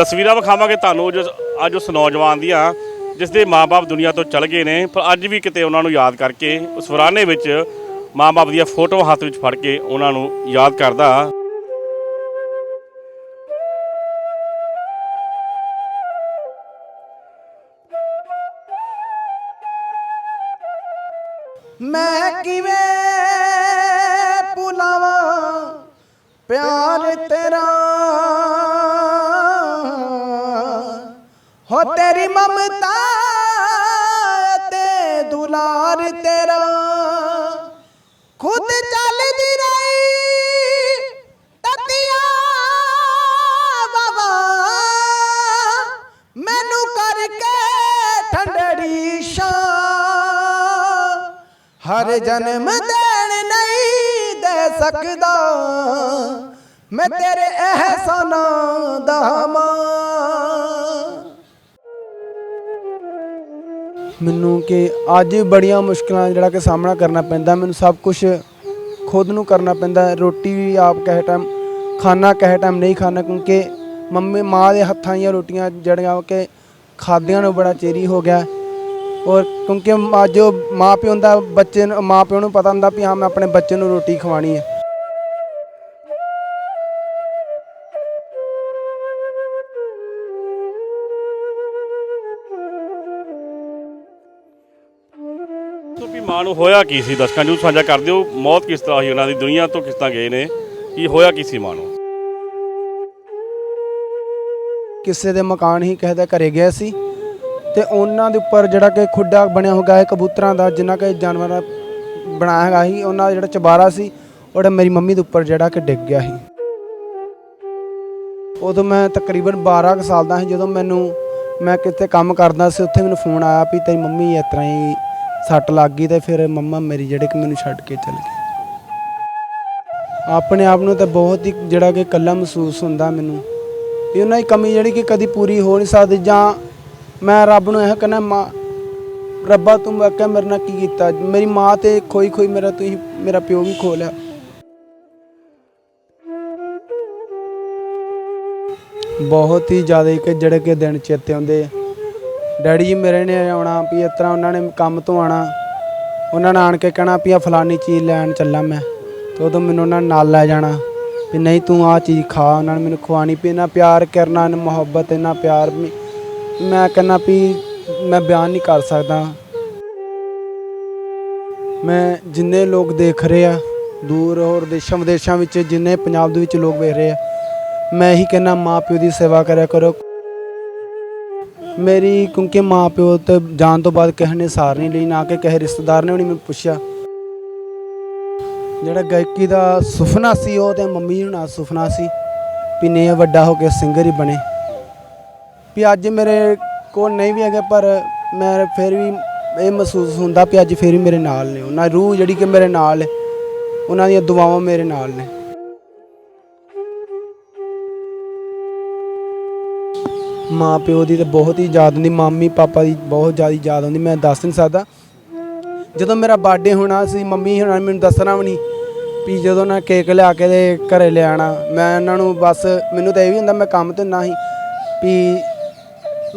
ਤਸਵੀਰਾਂ ਵਿਖਾਵਾਂਗੇ ਤੁਹਾਨੂੰ ਜੋ ਅੱਜ ਉਸ ਨੌਜਵਾਨ ਦੀਆਂ ਜਿਸ ਦੇ ਮਾਪੇ ਦੁਨੀਆ ਤੋਂ ਚਲ ਗਏ ਨੇ, ਪਰ ਅੱਜ ਵੀ ਕਿਤੇ ਉਹਨਾਂ ਨੂੰ ਯਾਦ ਕਰਕੇ, ਉਸ ਫਰਾਨੇ ਵਿੱਚ ਮਾਪੇ ਦੀਆਂ ਫੋਟੋ ਹੱਥ ਵਿੱਚ ਫੜ ਕੇ ਉਹਨਾਂ ਨੂੰ ਯਾਦ ਕਰਦਾ। ਮੈਂ ਕਿਵੇਂ ਭੁਲਾਵਾਂ ਪਿਆਰ ਤੇਰਾ? ਤੇਰੀ ਮਮਤਾ ਤੇ ਦੁਲਾਰ ਤੇਰਾ। ਖੁਦ ਚੱਲਦੀ ਰਹੀ ਤਤੀਆਂ ਬਾਬਾ। ਮੈਨੂੰ ਕਰਕੇ ਠੰਡੜੀ ਸ਼ਾਂ ਹਰ ਜਨਮ ਦੇਣ ਨਹੀਂ ਦੇ ਸਕਦਾ। ਮੈਂ ਤੇਰੇ ਅਹਿਸਾਨਾਂ ਦਾ ਮਾਂ। ਮੈਨੂੰ ਕਿ ਅੱਜ ਬੜੀਆਂ ਮੁਸ਼ਕਲਾਂ ਜਿਹੜਾ ਕਿ ਸਾਹਮਣਾ ਕਰਨਾ ਪੈਂਦਾ, ਮੈਨੂੰ ਸਭ ਕੁਝ ਖੁਦ ਨੂੰ ਕਰਨਾ ਪੈਂਦਾ, ਰੋਟੀ ਵੀ ਆਪ ਕਹੇ ਟਾਈਮ ਖਾਣਾ ਕਹੇ ਟਾਈਮ ਨਹੀਂ ਖਾਣਾ, ਕਿਉਂਕਿ ਮੰਮੀ ਮਾਂ ਦੇ ਹੱਥਾਂ ਦੀਆਂ ਰੋਟੀਆਂ ਜਿਹੜੀਆਂ ਕਿ ਖਾਦਿਆਂ ਨੂੰ ਬੜਾ ਚੇਰੀ ਹੋ ਗਿਆ। ਔਰ ਕਿਉਂਕਿ ਅੱਜ ਜੋ ਮਾਂ ਪਿਓ ਦਾ ਬੱਚੇ ਨੂੰ, ਮਾਂ ਪਿਓ ਨੂੰ ਪਤਾ ਹੁੰਦਾ ਵੀ ਹਾਂ, ਮੈਂ ਆਪਣੇ ਬੱਚੇ ਨੂੰ ਰੋਟੀ ਖਵਾਣੀ ਹੈ। ਮਾਂ ਨੂੰ ਹੋਇਆ ਕੀ ਸੀ? ਦਰਸ਼ਕਾਂ ਨੂੰ ਸਾਂਝਾ ਕਰ ਦਿਓ, ਮੌਤ ਕਿਸ ਤਰ੍ਹਾਂ ਹੋਈ, ਉਹਨਾਂ ਦੀ ਦੁਨੀਆ ਤੋਂ ਕਿਸ ਤਰ੍ਹਾਂ ਗਏ ਨੇ, ਕੀ ਹੋਇਆ ਕੀ ਸੀ ਮਾਂ ਨੂੰ ਕਿਸੇ ਦੇ ਮਕਾਨ ਹੀ ਕਿਸੇ ਦੇ ਘਰੇ ਗਏ ਸੀ ਤੇ ਉਹਨਾਂ ਦੇ ਉੱਪਰ ਜਿਹੜਾ ਕਿ ਖੁੱਡਾ ਬਣਿਆ ਹੋਗਾ ਹੈ ਕਬੂਤਰਾਂ ਦਾ, ਜਿੰਨਾ ਕਿ ਜਾਨਵਰਾਂ ਬਣਾਇਆ ਹੈਗਾ ਸੀ, ਉਹਨਾਂ ਦਾ ਜਿਹੜਾ ਚਬਾਰਾ ਸੀ, ਉਹ ਮੇਰੀ ਮੰਮੀ ਦੇ ਉੱਪਰ ਜਿਹੜਾ ਕਿ ਡਿੱਗ ਗਿਆ ਸੀ। ਉਦੋਂ ਮੈਂ ਤਕਰੀਬਨ 12 ਕੁ ਸਾਲ ਦਾ ਸੀ, ਜਦੋਂ ਮੈਨੂੰ ਮੈਂ ਕਿਤੇ ਕੰਮ ਕਰਦਾ ਸੀ, ਉੱਥੇ ਮੈਨੂੰ ਫੋਨ ਆਇਆ ਵੀ ਤੇਰੀ ਮੰਮੀ ਇਸ ਤਰ੍ਹਾਂ ਹੀ ਸੱਟ ਲੱਗ ਗਈ ਤੇ ਫਿਰ ਮੰਮਾ ਮੇਰੀ ਜਿਹੜੇ ਕਿ ਮੈਨੂੰ ਛੱਡ ਕੇ ਚਲ ਗਏ। ਆਪਣੇ ਆਪ ਨੂੰ ਤਾਂ ਬਹੁਤ ਹੀ ਜਿਹੜਾ ਕਿ ਇਕੱਲਾ ਮਹਿਸੂਸ ਹੁੰਦਾ ਮੈਨੂੰ। ਵੀ ਉਹਨਾਂ ਦੀ ਕਮੀ ਜਿਹੜੀ ਕਿ ਕਦੀ ਪੂਰੀ ਹੋ ਨਹੀਂ ਸਕਦੀ ਜਾਂ ਮੈਂ ਰੱਬ ਨੂੰ ਇਹ ਕਹਿੰਦਾ, ਮਾਂ, ਰੱਬਾ ਤੂੰ ਵਾਕਿਆ ਮੇਰੇ ਨਾਲ ਕੀ ਕੀਤਾ? ਮੇਰੀ ਮਾਂ ਤੇ ਖੋਈ ਖੋਈ ਮੇਰਾ ਤੁਸੀਂ, ਮੇਰਾ ਪਿਓ ਵੀ ਖੋ ਲਿਆ। ਬਹੁਤ ਹੀ ਜ਼ਿਆਦਾ ਕਿ ਜਿਹੜੇ ਕਿ ਦਿਨ ਚੇਤੇ ਆਉਂਦੇ ਆ। ਡੈਡੀ ਜੀ ਮੇਰੇ ਨੇ ਆਉਣਾ ਵੀ ਇਸ ਤਰ੍ਹਾਂ ਉਹਨਾਂ ਨੇ ਕੰਮ ਤੋਂ ਆਣਾ ਉਹਨਾਂ ਨੇ ਆਣ ਕੇ ਕਹਿਣਾ ਵੀ ਆ ਫਲਾਨੀ ਚੀਜ਼ ਲੈਣ ਚੱਲਾਂ ਮੈਂ। ਤੇ ਉਦੋਂ ਮੈਨੂੰ ਉਹਨਾਂ ਨੇ ਨਾਲ ਲੈ ਜਾਣਾ। ਵੀ ਨਹੀਂ ਤੂੰ ਆ ਚੀਜ਼ ਖਾ, ਉਹਨਾਂ ਨੇ ਮੈਨੂੰ ਖਵਾਣੀ ਵੀ ਇੰਨਾ ਪਿਆਰ ਕਰਨਾ, ਇੰਨਾ ਮੁਹੱਬਤ, ਇੰਨਾ ਪਿਆਰ ਮੈਂ ਕਹਿੰਦਾ ਵੀ ਮੈਂ ਬਿਆਨ ਨਹੀਂ ਕਰ ਸਕਦਾ। ਮੈਂ ਜਿੰਨੇ ਲੋਕ ਦੇਖ ਰਹੇ ਆ, ਦੂਰ ਹੋਰ ਦੇਸ਼ਾਂ ਵਿਦੇਸ਼ਾਂ ਵਿੱਚ ਜਿੰਨੇ ਪੰਜਾਬ ਦੇ ਵਿੱਚ ਲੋਕ ਵੇਖ ਰਹੇ ਆ, ਮੈਂ ਇਹੀ ਕਹਿੰਦਾ ਮਾਂ ਪਿਓ ਦੀ ਸੇਵਾ ਕਰਿਆ ਕਰੋ। ਮੇਰੀ ਕਿਉਂਕਿ ਮਾਂ ਪਿਓ ਤੇ ਜਾਣ ਤੋਂ ਬਾਅਦ ਕਿਸੇ ਨੇ ਸਾਰ ਨਹੀਂ ਲਈ, ਨਾ ਕਿ ਕਿਸੇ ਰਿਸ਼ਤੇਦਾਰ ਨੇ ਵੀ ਨਹੀਂ ਮੈਨੂੰ ਪੁੱਛਿਆ। ਜਿਹੜਾ ਗਾਇਕੀ ਦਾ ਸੁਪਨਾ ਸੀ, ਉਹ ਤੇ ਮੰਮੀ ਨੂੰ ਨਾ ਸੁਪਨਾ ਸੀ ਵੀ ਨੇ ਵੱਡਾ ਹੋ ਕੇ ਸਿੰਗਰ ਹੀ ਬਣੇ। ਵੀ ਅੱਜ ਮੇਰੇ ਕੋਲ ਨਹੀਂ ਵੀ ਹੈਗੇ, ਪਰ ਮੈਂ ਫਿਰ ਵੀ ਇਹ ਮਹਿਸੂਸ ਹੁੰਦਾ ਵੀ ਅੱਜ ਫਿਰ ਵੀ ਮੇਰੇ ਨਾਲ ਨੇ। ਉਹਨਾਂ ਰੂਹ ਜਿਹੜੀ ਕਿ ਮੇਰੇ ਨਾਲ ਹੈ ਉਹਨਾਂ ਦੀਆਂ ਦੁਆਵਾਂ ਮੇਰੇ ਨਾਲ ਨੇ। ਮਾਂ ਪਿਓ ਦੀ ਤਾਂ ਬਹੁਤ ਹੀ ਯਾਦ ਹੁੰਦੀ, ਮੰਮੀ, ਪਾਪਾ ਦੀ ਬਹੁਤ ਜ਼ਿਆਦਾ ਯਾਦ ਹੁੰਦੀ, ਮੈਂ ਦੱਸ ਨਹੀਂ ਸਕਦਾ। ਜਦੋਂ ਮੇਰਾ ਬਰਥਡੇ ਹੋਣਾ ਸੀ, ਮੰਮੀ ਹੋਣਾ ਨੇ ਮੈਨੂੰ ਦੱਸਣਾ ਵੀ ਨਹੀਂ ਵੀ ਜਦੋਂ ਨਾ ਕੇਕ ਲਿਆ ਕੇ ਦੇ ਘਰੇ ਲਿਆਣਾ ਮੈਂ ਉਹਨਾਂ ਨੂੰ ਬਸ, ਮੈਨੂੰ ਤਾਂ ਇਹ ਵੀ ਹੁੰਦਾ ਮੈਂ ਕੰਮ ਤੇ ਨਾ ਹੀ ਵੀ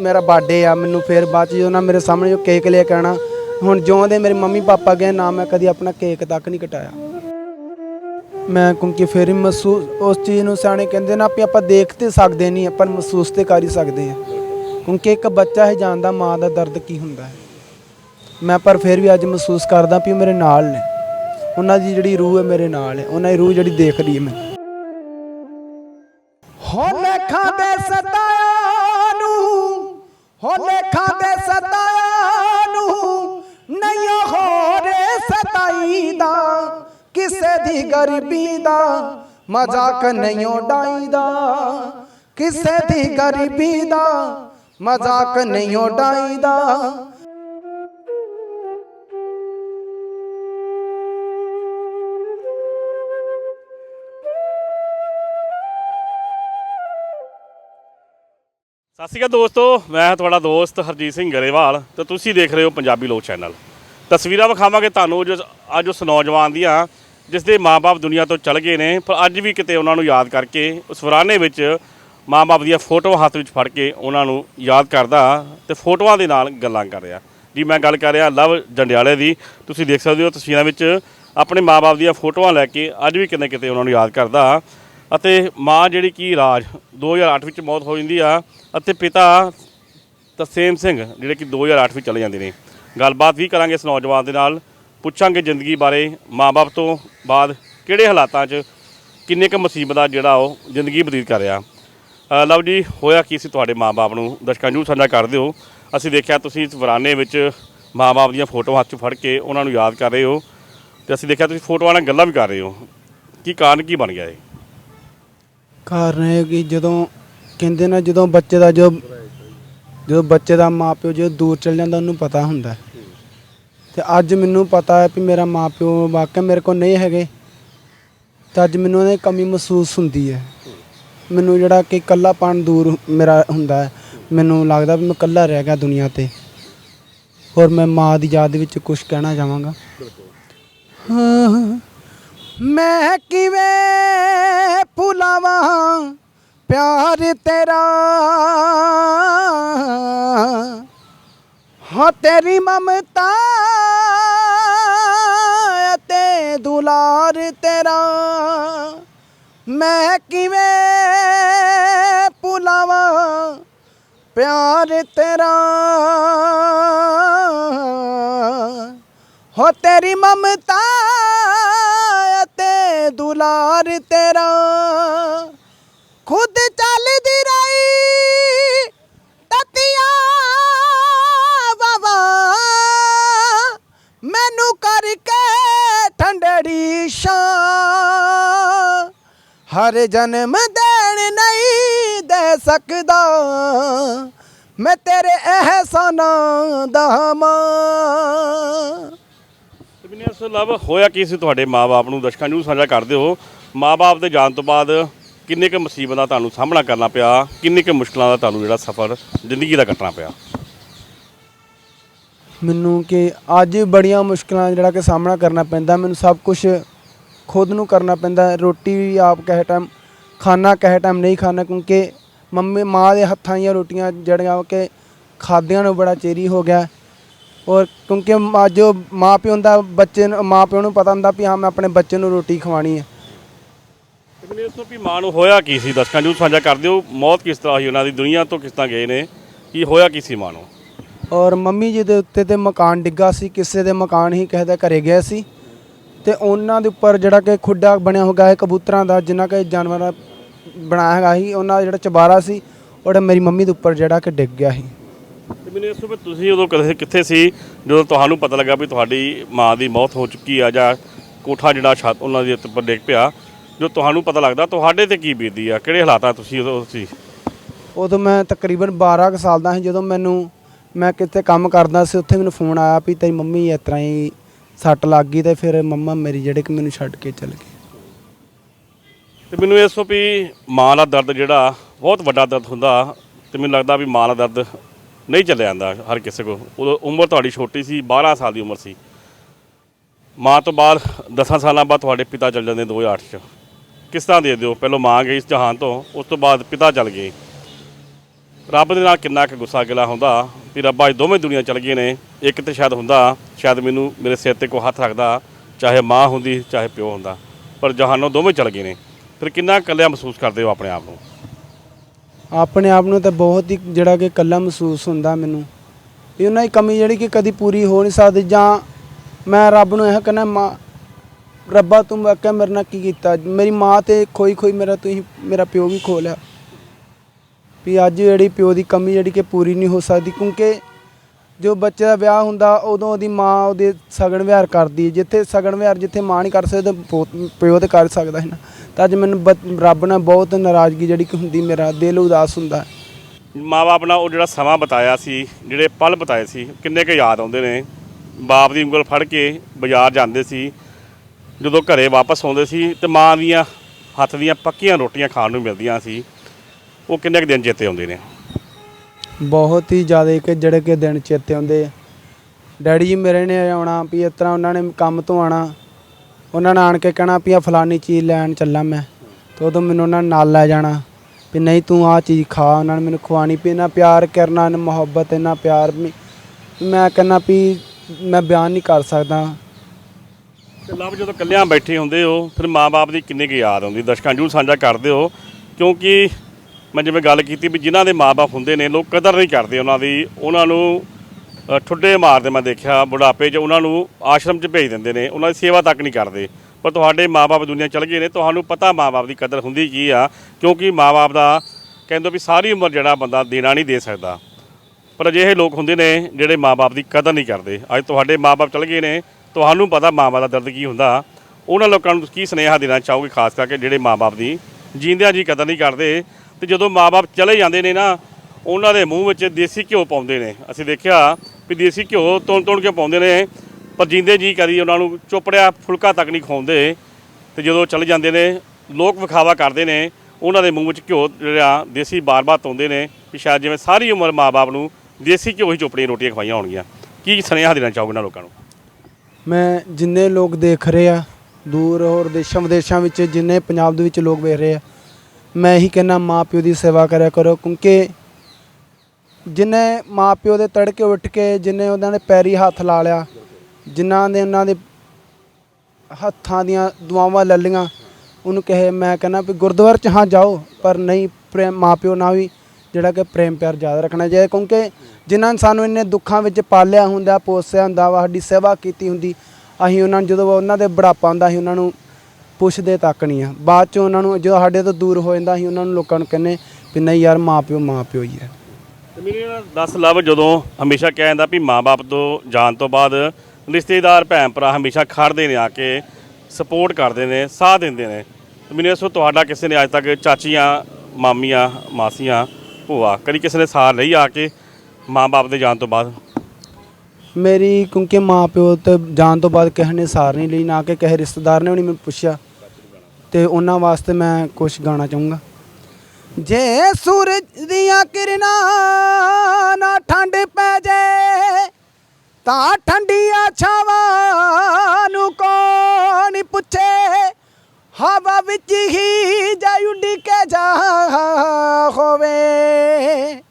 ਮੇਰਾ ਬਰਥਡੇ ਆ, ਮੈਨੂੰ ਫਿਰ ਬਾਅਦ ਚ ਜਦੋਂ ਨਾ ਮੇਰੇ ਸਾਹਮਣੇ ਜੋ ਕੇਕ ਲੈ ਕੇ ਆਣਾ ਹੁਣ ਜਿਉਂ ਦੇ ਮੇਰੇ ਮੰਮੀ ਪਾਪਾ ਗਏ, ਨਾ ਮੈਂ ਕਦੀ ਆਪਣਾ ਕੇਕ ਤੱਕ ਨਹੀਂ ਕਟਾਇਆ। ਮੈਂ ਕਿਉਂਕਿ ਫਿਰ ਹੀ ਮਹਿਸੂਸ ਉਸ ਚੀਜ਼ ਨੂੰ ਸਿਆਣੇ ਕਹਿੰਦੇ ਨਾ ਵੀ ਆਪਾਂ ਦੇਖ ਤੇ ਸਕਦੇ ਨਹੀਂ, ਆਪਾਂ ਮਹਿਸੂਸ ਤੇ ਕਰ ਹੀ ਸਕਦੇ ਆ ਕਿਉਂਕਿ ਇੱਕ ਬੱਚਾ ਹੀ ਜਾਣਦਾ ਮਾਂ ਦਾ ਦਰਦ ਕੀ ਹੁੰਦਾ ਹੈ? ਮੈਂ ਪਰ ਫਿਰ ਵੀ ਅੱਜ ਮਹਿਸੂਸ ਕਰਦਾ ਵੀ ਉਹ ਮੇਰੇ ਨਾਲ ਨੇ। ਉਹਨਾਂ ਦੀ ਜਿਹੜੀ ਰੂਹ ਹੈ ਮੇਰੇ ਨਾਲ ਹੈ। ਉਹਨਾਂ ਦੀ ਰੂਹ ਜਿਹੜੀ ਦੇਖ ਰਹੀ ਹੈ ਮੈਨੂੰ ਹੋ ਲੇਖਾਂ ਦੇ ਸਤਾਇਆ ਨੂੰ, ਹੋ ਲੇਖਾਂ ਦੇ ਸਤਾਇਆ ਨੂੰ ਨਹੀਂ ਹੋਰੇ ਸਤਾਈ ਕਿਸੇ ਦੀ ਗਰੀਬੀ ਦਾ ਮਜ਼ਾਕ ਨਹੀਂ ਉਡਾਈਦਾ। ਕਿਸੇ ਦੀ ਗਰੀਬੀ ਦਾ ਮਜ਼ਾਕ ਨਹੀਂ ਉਡਾਈਦਾ। ਸਤਿ ਸ਼੍ਰੀ ਅਕਾਲ ਦੋਸਤੋ ਮੈਂ ਤੁਹਾਡਾ ਦੋਸਤ ਹਰਜੀਤ ਸਿੰਘ ਗਰੇਵਾਲ ਤੇ ਤੁਸੀਂ ਦੇਖ ਰਹੇ ਹੋ ਪੰਜਾਬੀ ਲੋਕ ਚੈਨਲ। ਤਸਵੀਰਾਂ ਵਿਖਾਵਾਂਗੇ ਤੁਹਾਨੂੰ ਜੋ ਅੱਜ ਉਸ ਨੌਜਵਾਨ ਦੀਆਂ ਜਿਸ ਦੇ ਮਾਪੇ ਦੁਨੀਆ ਤੋਂ ਚਲ ਗਏ ਨੇ, ਪਰ ਅੱਜ ਵੀ ਕਿਤੇ ਉਹਨਾਂ ਨੂੰ ਯਾਦ ਕਰਕੇ, ਉਸ ਵਰਾਨੇ ਵਿੱਚ ਮਾਪੇ ਦੀਆਂ ਫੋਟੋਆਂ ਹੱਥ ਵਿੱਚ ਫੜ ਕੇ ਉਹਨਾਂ ਨੂੰ ਯਾਦ ਕਰਦਾ ਤੇ ਫੋਟੋਆਂ ਦੇ ਨਾਲ ਗੱਲਾਂ ਕਰ ਰਿਹਾ। ਜੀ, ਮੈਂ ਗੱਲ ਕਰ ਰਿਹਾ ਲਵ ਜੰਡਿਆਲੇ ਦੀ। ਤੁਸੀਂ ਦੇਖ ਸਕਦੇ ਹੋ ਤਸਵੀਰਾਂ ਵਿੱਚ ਆਪਣੇ ਮਾਪੇ ਦੀਆਂ ਫੋਟੋਆਂ ਲੈ ਕੇ ਅੱਜ ਵੀ ਕਿਤੇ ਕਿਤੇ ਉਹਨਾਂ ਨੂੰ ਯਾਦ ਕਰਦਾ। ਅਤੇ ਮਾਂ ਜਿਹੜੀ ਕਿ ਰਾਜ 2008 ਵਿੱਚ ਮੌਤ ਹੋ ਜਾਂਦੀ ਆ ਅਤੇ ਪਿਤਾ ਤਸੇਮ ਸਿੰਘ, ਜਿਹੜੇ ਕਿ 2008 ਵਿੱਚ ਚਲੇ ਜਾਂਦੇ ਨੇ। ਗੱਲਬਾਤ ਵੀ ਕਰਾਂਗੇ ਇਸ ਨੌਜਵਾਨ ਦੇ ਨਾਲ। ਪੁੱਛਾਂਗੇ ਜ਼ਿੰਦਗੀ ਬਾਰੇ ਮਾਪੇ ਤੋਂ ਬਾਅਦ ਕਿਹੜੇ ਹਾਲਾਤਾਂ 'ਚ ਕਿੰਨੇ ਕੁ ਮੁਸੀਬਤ ਦਾ ਜਿਹੜਾ ਉਹ ਜ਼ਿੰਦਗੀ ਬਤੀਤ ਕਰ ਰਿਹਾ। ਅ, ਲਵ ਜੀ ਹੋਇਆ ਕੀ ਸੀ ਤੁਹਾਡੇ ਮਾਪੇ ਨੂੰ? ਦਰਸ਼ਕਾਂ ਨੂੰ ਸਾਂਝਾ ਕਰ ਦਿਓ। ਅਸੀਂ ਦੇਖਿਆ ਤੁਸੀਂ ਇਸ ਵਰਾਨੇ ਵਿੱਚ ਮਾਪੇ ਦੀਆਂ ਫੋਟੋਆਂ ਹੱਥ 'ਚ ਫੜ ਕੇ ਉਹਨਾਂ ਨੂੰ ਯਾਦ ਕਰ ਰਹੇ ਹੋ ਤੇ ਅਸੀਂ ਦੇਖਿਆ ਤੁਸੀਂ ਫੋਟੋਆਂ ਨਾਲ ਗੱਲਾਂ ਵੀ ਕਰ ਰਹੇ ਹੋ। ਕੀ ਕਾਰਨ ਕੀ ਬਣ ਗਿਆ ਇਹ? ਕਾਰਨ ਇਹ ਕਿ ਜਦੋਂ ਕਹਿੰਦੇ ਨਾ ਜਦੋਂ ਬੱਚੇ ਦਾ ਜੋ ਜਦੋਂ ਬੱਚੇ ਦਾ ਮਾਪਿਓ ਜਦੋਂ ਦੂਰ ਚਲ ਜਾਂਦਾ ਉਹਨੂੰ ਪਤਾ ਹੁੰਦਾ। ਤੇ ਅੱਜ ਮੈਨੂੰ ਪਤਾ ਹੈ ਵੀ ਮੇਰਾ ਮਾਪਿਓ ਵਾਕਿਆ ਮੇਰੇ ਕੋਲ ਨਹੀਂ ਹੈਗੇ। ਤੇ ਅੱਜ ਮੈਨੂੰ ਉਹਦੀ ਕਮੀ ਮਹਿਸੂਸ ਹੁੰਦੀ ਹੈ। ਮੈਨੂੰ ਜਿਹੜਾ ਕਿ ਇਕੱਲਾਪਣ ਦੂਰ ਮੇਰਾ ਹੁੰਦਾ ਹੈ। ਮੈਨੂੰ ਲੱਗਦਾ ਵੀ ਮੈਂ ਇਕੱਲਾ ਰਹਿ ਗਿਆ ਦੁਨੀਆ ਤੇ। ਔਰ ਮੈਂ ਮਾਂ ਦੀ ਯਾਦ ਵਿੱਚ ਕੁਝ ਕਹਿਣਾ ਚਾਹਾਂਗਾ। ਮੈਂ ਕਿਵੇਂ ਭੁਲਾਵਾਂ ਪਿਆਰ ਤੇਰਾ? ਹਾਂ, ਤੇਰੀ ਮਮਤਾ ਦੁਲਾਰ ਤੇਰਾ, ਮੈਂ ਕਿਵੇਂ ਭੁਲਾਵਾਂ ਪਿਆਰ ਤੇਰਾ? ਹੋ ਤੇਰੀ ਮਮਤਾ ਤੇ ਦੁਲਾਰ ਤੇਰਾ, ਖੁਦ ਚੱਲ ਹਰ ਜਨਮ ਦੇਣ ਨਹੀਂ ਦੇ ਸਕਦਾ। ਮੈਂ ਤੇਰੇ ਅਹਿਸਾਨਾਂ ਦਾ ਮਾਂ। ਤੋਂ ਇਲਾਵਾ ਹੋਇਆ ਕੀ ਸੀ ਤੁਹਾਡੇ ਮਾਪੇ ਨੂੰ? ਦਰਸ਼ਕਾਂ ਨੂੰ ਸਾਂਝਾ ਕਰ ਦਿਓ ਮਾਪੇ ਦੇ ਜਾਣ ਤੋਂ ਬਾਅਦ ਕਿੰਨੇ ਕੁ ਮੁਸੀਬਤਾਂ ਦਾ ਤੁਹਾਨੂੰ ਸਾਹਮਣਾ ਕਰਨਾ ਪਿਆ? ਕਿੰਨੇ ਕੁ ਮੁਸ਼ਕਲਾਂ ਦਾ ਤੁਹਾਨੂੰ ਜਿਹੜਾ ਸਫ਼ਰ ਜ਼ਿੰਦਗੀ ਦਾ ਕੱਟਣਾ ਪਿਆ? ਮੈਨੂੰ ਕਿ ਅੱਜ ਬੜੀਆਂ ਮੁਸ਼ਕਲਾਂ ਜਿਹੜਾ ਕਿ ਸਾਹਮਣਾ ਕਰਨਾ ਪੈਂਦਾ। ਮੈਨੂੰ ਸਭ ਕੁਝ ਖੁਦ ਨੂੰ ਕਰਨਾ ਪੈਂਦਾ। ਰੋਟੀ ਵੀ ਆਪ ਕਹੇ ਟਾਈਮ ਖਾਣਾ ਕਹੇ ਟਾਈਮ ਨਹੀਂ ਖਾਣਾ ਕਿਉਂਕਿ ਮੰਮੀ ਮਾਂ ਦੇ ਹੱਥਾਂ ਦੀਆਂ ਰੋਟੀਆਂ ਜਿਹੜੀਆਂ ਕਿ ਖਾਦਿਆਂ ਨੂੰ ਬੜਾ ਚੇਰੀ ਹੋ ਗਿਆ। ਔਰ ਕਿਉਂਕਿ ਮਾਂ ਜੋ ਮਾਂ ਪਿਓ ਹੁੰਦਾ ਬੱਚੇ ਨੂੰ ਮਾਂ ਪਿਓ ਨੂੰ ਪਤਾ ਹੁੰਦਾ ਵੀ ਹਾਂ ਮੈਂ ਆਪਣੇ ਬੱਚੇ ਨੂੰ ਰੋਟੀ ਖਵਾਣੀ ਹੈ। ਮੈਨੂੰ ਤੋਂ ਵੀ ਮਾਂ ਨੂੰ ਹੋਇਆ ਕੀ ਸੀ? ਦਰਸ਼ਕਾਂ ਨੂੰ ਸਾਂਝਾ ਕਰ ਦਿਓ ਮੌਤ ਕਿਸ ਤਰ੍ਹਾਂ ਹੋਈ ਉਹਨਾਂ ਦੀ ਦੁਨੀਆ ਤੋਂ ਕਿਸ ਤਰ੍ਹਾਂ ਗਏ ਨੇ ਕੀ ਹੋਇਆ ਕੀ ਸੀ ਮਾਂ ਨੂੰ? ਔਰ ਮੰਮੀ ਜੀ ਦੇ ਉੱਤੇ ਤੇ ਮਕਾਨ ਡਿੱਗਾ ਸੀ ਕਿਸੇ ਦੇ ਮਕਾਨ ਹੀ ਕਿਸੇ ਦੇ ਘਰੇ ਗਏ ਸੀ। ਤੇ ਉਹਨਾਂ ਦੇ ਉੱਪਰ ਜਿਹੜਾ ਕਿ ਖੁੱਡਾ ਬਣਿਆ ਹੋਗਾ ਹੈ ਕਬੂਤਰਾਂ ਦਾ ਜਿੰਨਾ ਕਿ ਜਾਨਵਰਾਂ ਬਣਾਇਆ ਹੈਗਾ ਸੀ ਉਹਨਾਂ ਦਾ ਜਿਹੜਾ ਚਬਾਰਾ ਸੀ ਉਹ ਮੇਰੀ ਮੰਮੀ ਦੇ ਉੱਪਰ ਜਿਹੜਾ ਕਿ ਡਿੱਗ ਗਿਆ ਸੀ। ਤੇ ਮੈਨੂੰ ਇਸ ਤੋਂ ਵੀ ਤੁਸੀਂ ਉਦੋਂ ਕਦੇ ਕਿੱਥੇ ਸੀ ਜਦੋਂ ਤੁਹਾਨੂੰ ਪਤਾ ਲੱਗਾ ਵੀ ਤੁਹਾਡੀ ਮਾਂ ਦੀ ਮੌਤ ਹੋ ਚੁੱਕੀ ਆ ਜਾਂ ਕੋਠਾ ਜਿਹੜਾ ਛੱਤ ਉਹਨਾਂ ਦੇ ਉੱਪਰ ਡਿੱਗ ਪਿਆ ਜੋ ਤੁਹਾਨੂੰ ਪਤਾ ਲੱਗਦਾ ਤੁਹਾਡੇ ਤੇ ਕੀ ਬੀਤਦੀ ਆ ਕਿਹੜੇ ਹਾਲਾਤਾਂ ਤੁਸੀਂ ਉਦੋਂ ਸੀ? ਉਦੋਂ ਮੈਂ ਤਕਰੀਬਨ 12 ਕੁ ਸਾਲ ਦਾ ਸੀ ਜਦੋਂ ਮੈਨੂੰ ਮੈਂ ਕਿਤੇ ਕੰਮ ਕਰਦਾ ਸੀ ਉੱਥੇ ਮੈਨੂੰ ਫੋਨ ਆਇਆ ਵੀ ਤੇਰੀ ਮੰਮੀ ਇਸ ਤਰ੍ਹਾਂ ਹੀ ਸੱਟ ਲੱਗ ਗਈ ਤੇ ਫਿਰ ਮੰਮਾ ਮੇਰੀ ਜਿਹੜੇ ਕਿ ਮੈਨੂੰ ਛੱਡ ਕੇ ਚਲ ਗਏ। ਤੇ ਮੈਨੂੰ ਇਸ ਤੋਂ ਵੀ ਮਾਂ ਦਾ ਦਰਦ ਜਿਹੜਾ, ਬਹੁਤ ਵੱਡਾ ਦਰਦ ਹੁੰਦਾ ਤੇ ਮੈਨੂੰ ਲੱਗਦਾ ਵੀ ਮਾਂ ਦਾ ਦਰਦ ਨਹੀਂ ਚੱਲਿਆ ਜਾਂਦਾ ਹਰ ਕਿਸੇ ਕੋ ਉਦੋਂ ਉਮਰ ਤੁਹਾਡੀ ਛੋਟੀ ਸੀ 12 ਸਾਲ ਦੀ ਉਮਰ ਸੀ। ਮਾਂ ਤੋਂ ਬਾਅਦ 10 ਸਾਲਾਂ ਬਾਅਦ ਤੁਹਾਡੇ ਪਿਤਾ ਚੱਲ ਜਾਂਦੇ 2008 ਚ। ਕਿਸ ਤਰ੍ਹਾਂ ਦੇ ਦਿਓ ਪਹਿਲਾਂ ਮਾਂ ਗਈ ਇਸ ਜਹਾਨ ਤੋਂ, ਉਸ ਤੋਂ ਬਾਅਦ ਪਿਤਾ ਚੱਲ ਗਏ। ਰੱਬ ਦੇ ਨਾਲ ਕਿੰਨਾ ਕੁ ਗੁੱਸਾ ਗਿਲਾ ਹੁੰਦਾ ਵੀ ਰੱਬਾ, ਅੱਜ ਦੋਵੇਂ ਦੁਨੀਆ ਚੱਲ ਗਈਆਂ ਨੇ, ਇੱਕ ਤੇ ਸ਼ਾਇਦ ਹੁੰਦਾ, ਸ਼ਾਇਦ ਮੈਨੂੰ ਮੇਰੇ ਸਿਰ ਤੇ ਕੋਈ ਹੱਥ ਰੱਖਦਾ, ਚਾਹੇ ਮਾਂ ਹੁੰਦੀ, ਚਾਹੇ ਪਿਓ ਹੁੰਦਾ, ਪਰ ਜਹਾਨੋਂ ਦੋਵੇਂ ਚੱਲ ਗਏ ਨੇ। ਫਿਰ ਕਿੰਨਾ ਇਕੱਲਿਆ ਮਹਿਸੂਸ ਕਰਦੇ ਹੋ ਆਪਣੇ ਆਪ ਨੂੰ? ਆਪਣੇ ਆਪ ਨੂੰ ਤਾਂ ਬਹੁਤ ਹੀ ਜਿਹੜਾ ਕਿ ਇਕੱਲਾ ਮਹਿਸੂਸ ਹੁੰਦਾ ਮੈਨੂੰ। ਵੀ ਉਹਨਾਂ ਦੀ ਕਮੀ ਜਿਹੜੀ ਕਿ ਕਦੀ ਪੂਰੀ ਹੋ ਨਹੀਂ ਸਕਦੀ, ਜਾਂ ਮੈਂ ਰੱਬ ਨੂੰ ਇਹ ਕਹਿੰਦਾ, ਮਾਂ, ਰੱਬਾ ਤੂੰ ਵਾਕਿਆ ਮੇਰੇ ਨਾਲ ਕੀ ਕੀਤਾ? ਮੇਰੀ ਮਾਂ ਤੇ ਖੋਈ ਖੋਈ ਮੇਰਾ ਤੁਸੀਂ, ਮੇਰਾ ਪਿਓ ਵੀ ਖੋ ਲਿਆ। ਵੀ ਅੱਜ ਜਿਹੜੀ ਪਿਓ ਦੀ ਕਮੀ ਜਿਹੜੀ ਕਿ ਪੂਰੀ ਨਹੀਂ ਹੋ ਸਕਦੀ ਕਿਉਂਕਿ ਜੋ ਬੱਚੇ ਦਾ ਵਿਆਹ ਹੁੰਦਾ, ਉਦੋਂ ਉਹਦੀ ਮਾਂ ਉਹਦੇ ਸਗਨ ਵਿਹਾਰ ਕਰਦੀ ਜਿੱਥੇ ਸਗਨ ਵਿਹਾਰ ਜਿੱਥੇ ਮਾਂ ਨਹੀਂ ਕਰ ਸਕਦੀ ਤਾਂ ਪਿਓ ਤੇ ਕਰ ਸਕਦਾ ਹੈ ਨਾ। ਤਾਂ ਅੱਜ ਮੈਨੂੰ ਬ- ਰੱਬ ਨਾਲ ਬਹੁਤ ਨਾਰਾਜ਼ਗੀ ਜਿਹੜੀ ਕਿ ਹੁੰਦੀ, ਮੇਰਾ ਦਿਲ ਉਦਾਸ ਹੁੰਦਾ ਮਾਂ-ਬਾਪ ਨਾਲ ਉਹ ਜਿਹੜਾ ਸਮਾਂ ਬਤਾਇਆ ਸੀ, ਜਿਹੜੇ ਪਲ ਬਤਾਏ ਸੀ, ਕਿੰਨੇ ਕੁ ਯਾਦ ਆਉਂਦੇ ਨੇ। ਬਾਪ ਦੀ ਉਂਗਲ ਫੜ ਕੇ ਬਾਜ਼ਾਰ ਜਾਂਦੇ ਸੀ, ਜਦੋਂ ਘਰੇ ਵਾਪਸ ਆਉਂਦੇ ਸੀ ਤੇ ਮਾਂ ਦੀਆਂ ਹੱਥ ਦੀਆਂ ਪੱਕੀਆਂ ਰੋਟੀਆਂ ਖਾਣ ਨੂੰ ਮਿਲਦੀਆਂ ਸੀ। ਉਹ ਕਿੰਨੇ ਕੁ ਦਿਨ ਚੇਤੇ ਆਉਂਦੇ ਨੇ? ਬਹੁਤ ਹੀ ਜ਼ਿਆਦਾ ਕਿ ਜਿਹੜੇ ਕਿ ਦਿਨ ਚੇਤੇ ਆਉਂਦੇ ਆ। ਡੈਡੀ ਜੀ ਮੇਰੇ ਨੇ ਆਉਣਾ ਵੀ ਇਸ ਤਰ੍ਹਾਂ ਉਹਨਾਂ ਨੇ ਕੰਮ ਤੋਂ ਆਣਾ ਉਹਨਾਂ ਨੇ ਆਣ ਕੇ ਕਹਿਣਾ ਵੀ ਆ ਫਲਾਨੀ ਚੀਜ਼ ਲੈਣ ਚੱਲਾਂ ਮੈਂ। ਤੇ ਉਦੋਂ ਮੈਨੂੰ ਉਹਨਾਂ ਨੇ ਨਾਲ ਲੈ ਜਾਣਾ। ਵੀ ਨਹੀਂ ਤੂੰ ਆਹ ਚੀਜ਼ ਖਾ ਉਹਨਾਂ ਨੇ ਮੈਨੂੰ ਖਵਾਣੀ ਵੀ ਇੰਨਾ ਪਿਆਰ ਕਰਨਾ ਇੰਨਾ ਮੁਹੱਬਤ ਇੰਨਾ ਪਿਆਰ ਵੀ। ਮੈਂ ਕਹਿੰਦਾ ਵੀ ਮੈਂ ਬਿਆਨ ਨਹੀਂ ਕਰ ਸਕਦਾ। ਤੇ ਲਵ ਜਦੋਂ ਇਕੱਲਿਆਂ ਬੈਠੇ ਹੁੰਦੇ ਹੋ ਫਿਰ ਮਾਂ-ਬਾਪ ਦੀ ਕਿੰਨੀ ਕੁ ਯਾਦ ਆਉਂਦੀ? ਦਰਸ਼ਕਾਂ ਜੂ ਸਾਂਝਾ ਕਰਦੇ ਹੋ ਕਿਉਂਕਿ ਮੈਂ ਜਿਵੇਂ ਗੱਲ ਕੀਤੀ ਵੀ ਜਿਨ੍ਹਾਂ ਦੇ ਮਾਂ-ਬਾਪ ਹੁੰਦੇ ਨੇ ਲੋਕ ਕਦਰ ਨਹੀਂ ਕਰਦੇ ਉਹਨਾਂ ਦੀ। ਉਹਨਾਂ ਨੂੰ ਅ, ਠੁੱਡੇ ਮਾਰਦੇ ਮੈਂ ਦੇਖਿਆ ਬੁਢਾਪੇ 'ਚ ਉਹਨਾਂ ਨੂੰ ਆਸ਼ਰਮ 'ਚ ਭੇਜ ਦਿੰਦੇ ਨੇ। ਉਹਨਾਂ ਦੀ ਸੇਵਾ ਤੱਕ ਨਹੀਂ ਕਰਦੇ। ਪਰ ਤੁਹਾਡੇ ਮਾਂ-ਬਾਪ ਦੁਨੀਆ ਚਲ ਗਏ ਨੇ ਤੁਹਾਨੂੰ ਪਤਾ ਮਾਂ-ਬਾਪ ਦੀ ਕਦਰ ਹੁੰਦੀ ਕੀ ਆ ਕਿਉਂਕਿ ਮਾਂ-ਬਾਪ ਦਾ ਕਹਿੰਦੇ ਵੀ ਸਾਰੀ ਉਮਰ ਜਿਹੜਾ ਬੰਦਾ ਦੇਣਾ ਨਹੀਂ ਦੇ ਸਕਦਾ। ਪਰ ਅਜਿਹੇ ਲੋਕ ਹੁੰਦੇ ਨੇ ਜਿਹੜੇ ਮਾਪੇ ਦੀ ਕਦਰ ਨਹੀਂ ਕਰਦੇ। ਅੱਜ ਤੁਹਾਡੇ ਮਾਪੇ ਚਲ ਗਏ ਨੇ ਤੁਹਾਨੂੰ ਪਤਾ ਮਾਪੇ ਦਾ ਦਰਦ ਕੀ ਹੁੰਦਾ। ਉਹਨਾਂ ਲੋਕਾਂ ਨੂੰ ਕੀ ਸੁਨੇਹਾ ਦੇਣਾ ਚਾਹੋਗੇ ਖਾਸ ਕਰਕੇ ਜਿਹੜੇ ਮਾਪੇ ਦੀ ਜੀਂਦਿਆਂ ਜੀ ਕਦਰ ਨਹੀਂ ਕਰਦੇ? ਤੇ ਜਦੋਂ ਮਾਪੇ ਚਲੇ ਜਾਂਦੇ ਨੇ ਨਾ, ਉਹਨਾਂ ਦੇ ਮੂੰਹ ਵਿੱਚ ਦੇਸੀ ਘਿਓ ਪਾਉਂਦੇ ਨੇ। ਅਸੀਂ ਦੇਖਿਆ ਵੀ ਦੇਸੀ ਘਿਓ ਤੁਣ ਤੁਣ ਕੇ ਪਾਉਂਦੇ ਨੇ, ਪਰ ਜੀਂਦੇ ਜੀ ਕਦੀ ਉਹਨਾਂ ਨੂੰ ਚੋਪੜਿਆ ਫੁਲਕਾ ਤੱਕ ਨਹੀਂ ਖਵਾਉਂਦੇ। ਤੇ ਜਦੋਂ ਚਲੇ ਜਾਂਦੇ ਨੇ, ਲੋਕ ਵਿਖਾਵਾ ਕਰਦੇ ਨੇ, ਉਹਨਾਂ ਦੇ ਮੂੰਹ ਵਿੱਚ ਘਿਓ ਜਿਹੜਾ ਦੇਸੀ ਬਾਰ-ਬਾਰ ਤੋਂਦੇ ਨੇ ਕਿ ਸ਼ਾਇਦ ਜਿਵੇਂ ਸਾਰੀ ਉਮਰ ਮਾਪੇ ਨੂੰ ਦੇਸੀ ਘਿਓ ਹੀ ਚੋਪੜੀਆਂ ਰੋਟੀਆਂ ਖਵਾਈਆਂ ਹੋਣਗੀਆਂ। ਕੀ ਸੁਨੇਹਾ ਦੇਣਾ ਚਾਹੋਗੇ ਉਹਨਾਂ ਲੋਕਾਂ ਨੂੰ? ਮੈਂ ਜਿੰਨੇ ਲੋਕ ਦੇਖ ਰਹੇ ਆ, ਦੂਰ ਹੋਰ ਦੇਸ਼ਾਂ ਵਿਦੇਸ਼ਾਂ ਵਿੱਚ ਜਿੰਨੇ ਪੰਜਾਬ ਦੇ ਵਿੱਚ ਲੋਕ ਵੇਖ ਰਹੇ ਆ ਮੈਂ ਇਹੀ ਕਹਿੰਦਾ ਮਾਂ ਪਿਓ ਦੀ ਸੇਵਾ ਕਰਿਆ ਕਰੋ, ਕਿਉਂਕਿ ਜਿੰਨੇ ਮਾਂ ਪਿਓ ਦੇ ਤੜਕੇ ਉੱਠ ਕੇ ਜਿੰਨੇ ਉਹਨਾਂ ਦੇ ਪੈਰੀ ਹੱਥ ਲਾ ਲਿਆ, ਜਿਨ੍ਹਾਂ ਨੇ ਉਹਨਾਂ ਦੇ ਹੱਥਾਂ ਦੀਆਂ ਦੁਆਵਾਂ ਲੈ ਲਈਆਂ, ਉਹਨੂੰ ਕਹੇ, ਮੈਂ ਕਹਿੰਦਾ ਵੀ ਗੁਰਦੁਆਰੇ ਚ ਹਾਂ ਜਾਓ, ਪਰ ਨਹੀਂ ਪ੍ਰੇਮ ਮਾਂ ਪਿਓ ਨਾਲ ਵੀ ਜਿਹੜਾ ਕਿ ਪ੍ਰੇਮ ਪਿਆਰ ਯਾਦ ਰੱਖਣਾ ਚਾਹੀਦਾ, ਕਿਉਂਕਿ ਜਿਨ੍ਹਾਂ ਨੇ ਸਾਨੂੰ ਇੰਨੇ ਦੁੱਖਾਂ ਵਿੱਚ ਪਾਲਿਆ ਹੁੰਦਾ, ਪੋਸਿਆ ਹੁੰਦਾ ਵਾ, ਸਾਡੀ ਸੇਵਾ ਕੀਤੀ ਹੁੰਦੀ, ਅਸੀਂ ਉਹਨਾਂ ਨੂੰ ਜਦੋਂ ਉਹਨਾਂ ਦੇ ਬੁਢਾਪਾ ਹੁੰਦਾ ਅਸੀਂ ਉਹਨਾਂ ਨੂੰ ਪੁੱਛਦੇ ਤੱਕ ਨਹੀਂ ਆ। ਬਾਅਦ ਚ ਉਹਨਾਂ ਨੂੰ ਜਦੋਂ ਸਾਡੇ ਤੋਂ ਦੂਰ ਹੋ ਜਾਂਦਾ, ਅਸੀਂ ਉਹਨਾਂ ਨੂੰ ਲੋਕਾਂ ਨੂੰ ਕਹਿੰਨੇ ਵੀ ਨਹੀਂ ਯਾਰ ਮਾਂ ਪਿਓ ਮਾਂ ਪਿਓ ਹੀ ਹੈ ਤੇ ਮੇਰੇ ਨਾਲ ਦੱਸ ਲਵ ਜਦੋਂ ਹਮੇਸ਼ਾ ਕਿਹਾ ਜਾਂਦਾ ਵੀ ਮਾਪੇ ਤੋਂ ਜਾਣ ਤੋਂ ਬਾਅਦ ਰਿਸ਼ਤੇਦਾਰ ਭੈਣ ਭਰਾ ਹਮੇਸ਼ਾ ਖੜਦੇ ਨੇ ਆ ਕੇ ਸਪੋਰਟ ਕਰਦੇ ਨੇ, ਸਾਥ ਦਿੰਦੇ ਨੇ। ਤੇ ਮੈਨੂੰ ਇਸੋ ਤੁਹਾਡਾ ਕਿਸੇ ਨੇ ਅੱਜ ਤੱਕ ਚਾਚੀਆਂ, ਮਾਮੀਆਂ, ਮਾਸੀਆਂ, ਭੂਆ ਕਦੀ ਕਿਸੇ ਨੇ ਸਾਥ ਲਈ ਆ ਕੇ ਮਾਪੇ ਦੇ ਜਾਣ ਤੋਂ ਬਾਅਦ? ਮੇਰੀ ਕਿਉਂਕਿ ਮਾਂ ਪਿਓ ਤੇ ਜਾਣ ਤੋਂ ਬਾਅਦ ਕਿਸੇ ਨੇ ਸਾਰ ਨਹੀਂ ਲਈ, ਨਾ ਕਿ ਕਿਸੇ ਰਿਸ਼ਤੇਦਾਰ ਨੇ ਵੀ ਨਹੀਂ ਮੈਨੂੰ ਪੁੱਛਿਆ। ਤੇ ਉਹਨਾਂ ਵਾਸਤੇ ਮੈਂ ਕੁਝ ਗਾਣਾ ਚਾਹੂੰਗਾ। ਜੇ ਸੂਰਜ ਦੀਆਂ ਕਿਰਨਾਂ ਨਾ ਠੰਡ ਪੈ ਜੇ, ਤਾਂ ਠੰਡੀਆਂ ਛਾਵਾਂ ਨੂੰ ਕੌਣ ਪੁੱਛੇ? ਹਵਾ ਵਿੱਚ ਹੀ ਜਾ ਉੱਡੀ ਕੇ ਜਾ ਹੋਵੇ।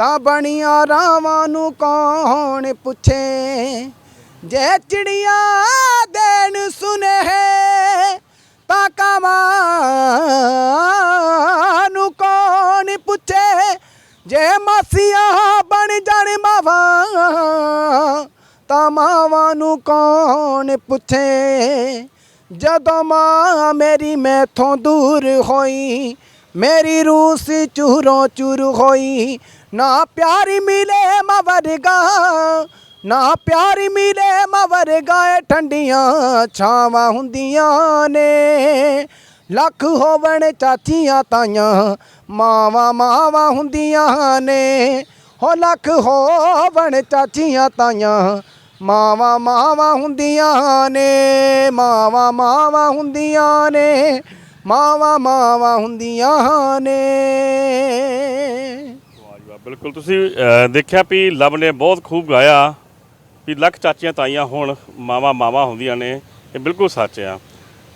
ਤਾਂ ਬਣੀਆਂ ਰਾਵਾਂ ਨੂੰ ਕੌਣ ਪੁੱਛੇ? ਜੇ ਚਿੜੀਆਂ ਦੇਣ ਸੁਨੇਹੇ, ਤਾਂ ਕਾਵਾਂ ਨੂੰ ਕੌਣ ਪੁੱਛੇ? ਜੇ ਮਾਸੀਆਂ ਬਣ ਜਾਣ ਮਾਵਾਂ, ਤਾਂ ਮਾਵਾਂ ਨੂੰ ਕੌਣ ਪੁੱਛੇ? ਜਦੋਂ ਮਾਂ ਮੇਰੀ ਮੈਥੋਂ ਦੂਰ ਹੋਈ, ਮੇਰੀ ਰੂਹ ਸੀ ਚੂਰੋਂ ਚੂਰ ਹੋਈ ਨਾ ਪਿਆਰੀ ਮਿਲੇ ਮਵਰਗਾ ਨਾ ਪਿਆਰੀ ਮਿਲੇ ਮਵਰਗਾ ਵਰਗਾ ਠੰਡੀਆਂ ਛਾਵਾਂ ਹੁੰਦੀਆਂ ਨੇ। ਲੱਖ ਹੋਵਣ ਚਾਚੀਆਂ ਤਾਈਆਂ, ਮਾਵਾਂ ਮਾਵਾਂ ਹੁੰਦੀਆਂ ਨੇ। ਹੋ ਲੱਖ ਹੋਵਣ ਚਾਚੀਆਂ ਤਾਈਆਂ, ਮਾਵਾਂ ਮਾਵਾਂ ਹੁੰਦੀਆਂ ਨੇ। ਮਾਵਾਂ ਮਾਵਾਂ ਹੁੰਦੀਆਂ ਨੇ, ਮਾਵਾਂ ਮਾਵਾਂ ਹੁੰਦੀਆਂ ਨੇ। ਬਿਲਕੁਲ ਤੁਸੀਂ ਅਹ, ਦੇਖਿਆ ਵੀ ਲਵ ਨੇ ਬਹੁਤ ਖੂਬ ਗਾਇਆ ਵੀ ਲੱਖ ਚਾਚੀਆਂ ਤਾਈਆਂ ਹੁਣ ਮਾਵਾ ਮਾਵਾ ਹੁੰਦੀਆਂ ਨੇ ਇਹ ਬਿਲਕੁਲ ਸੱਚ ਆ।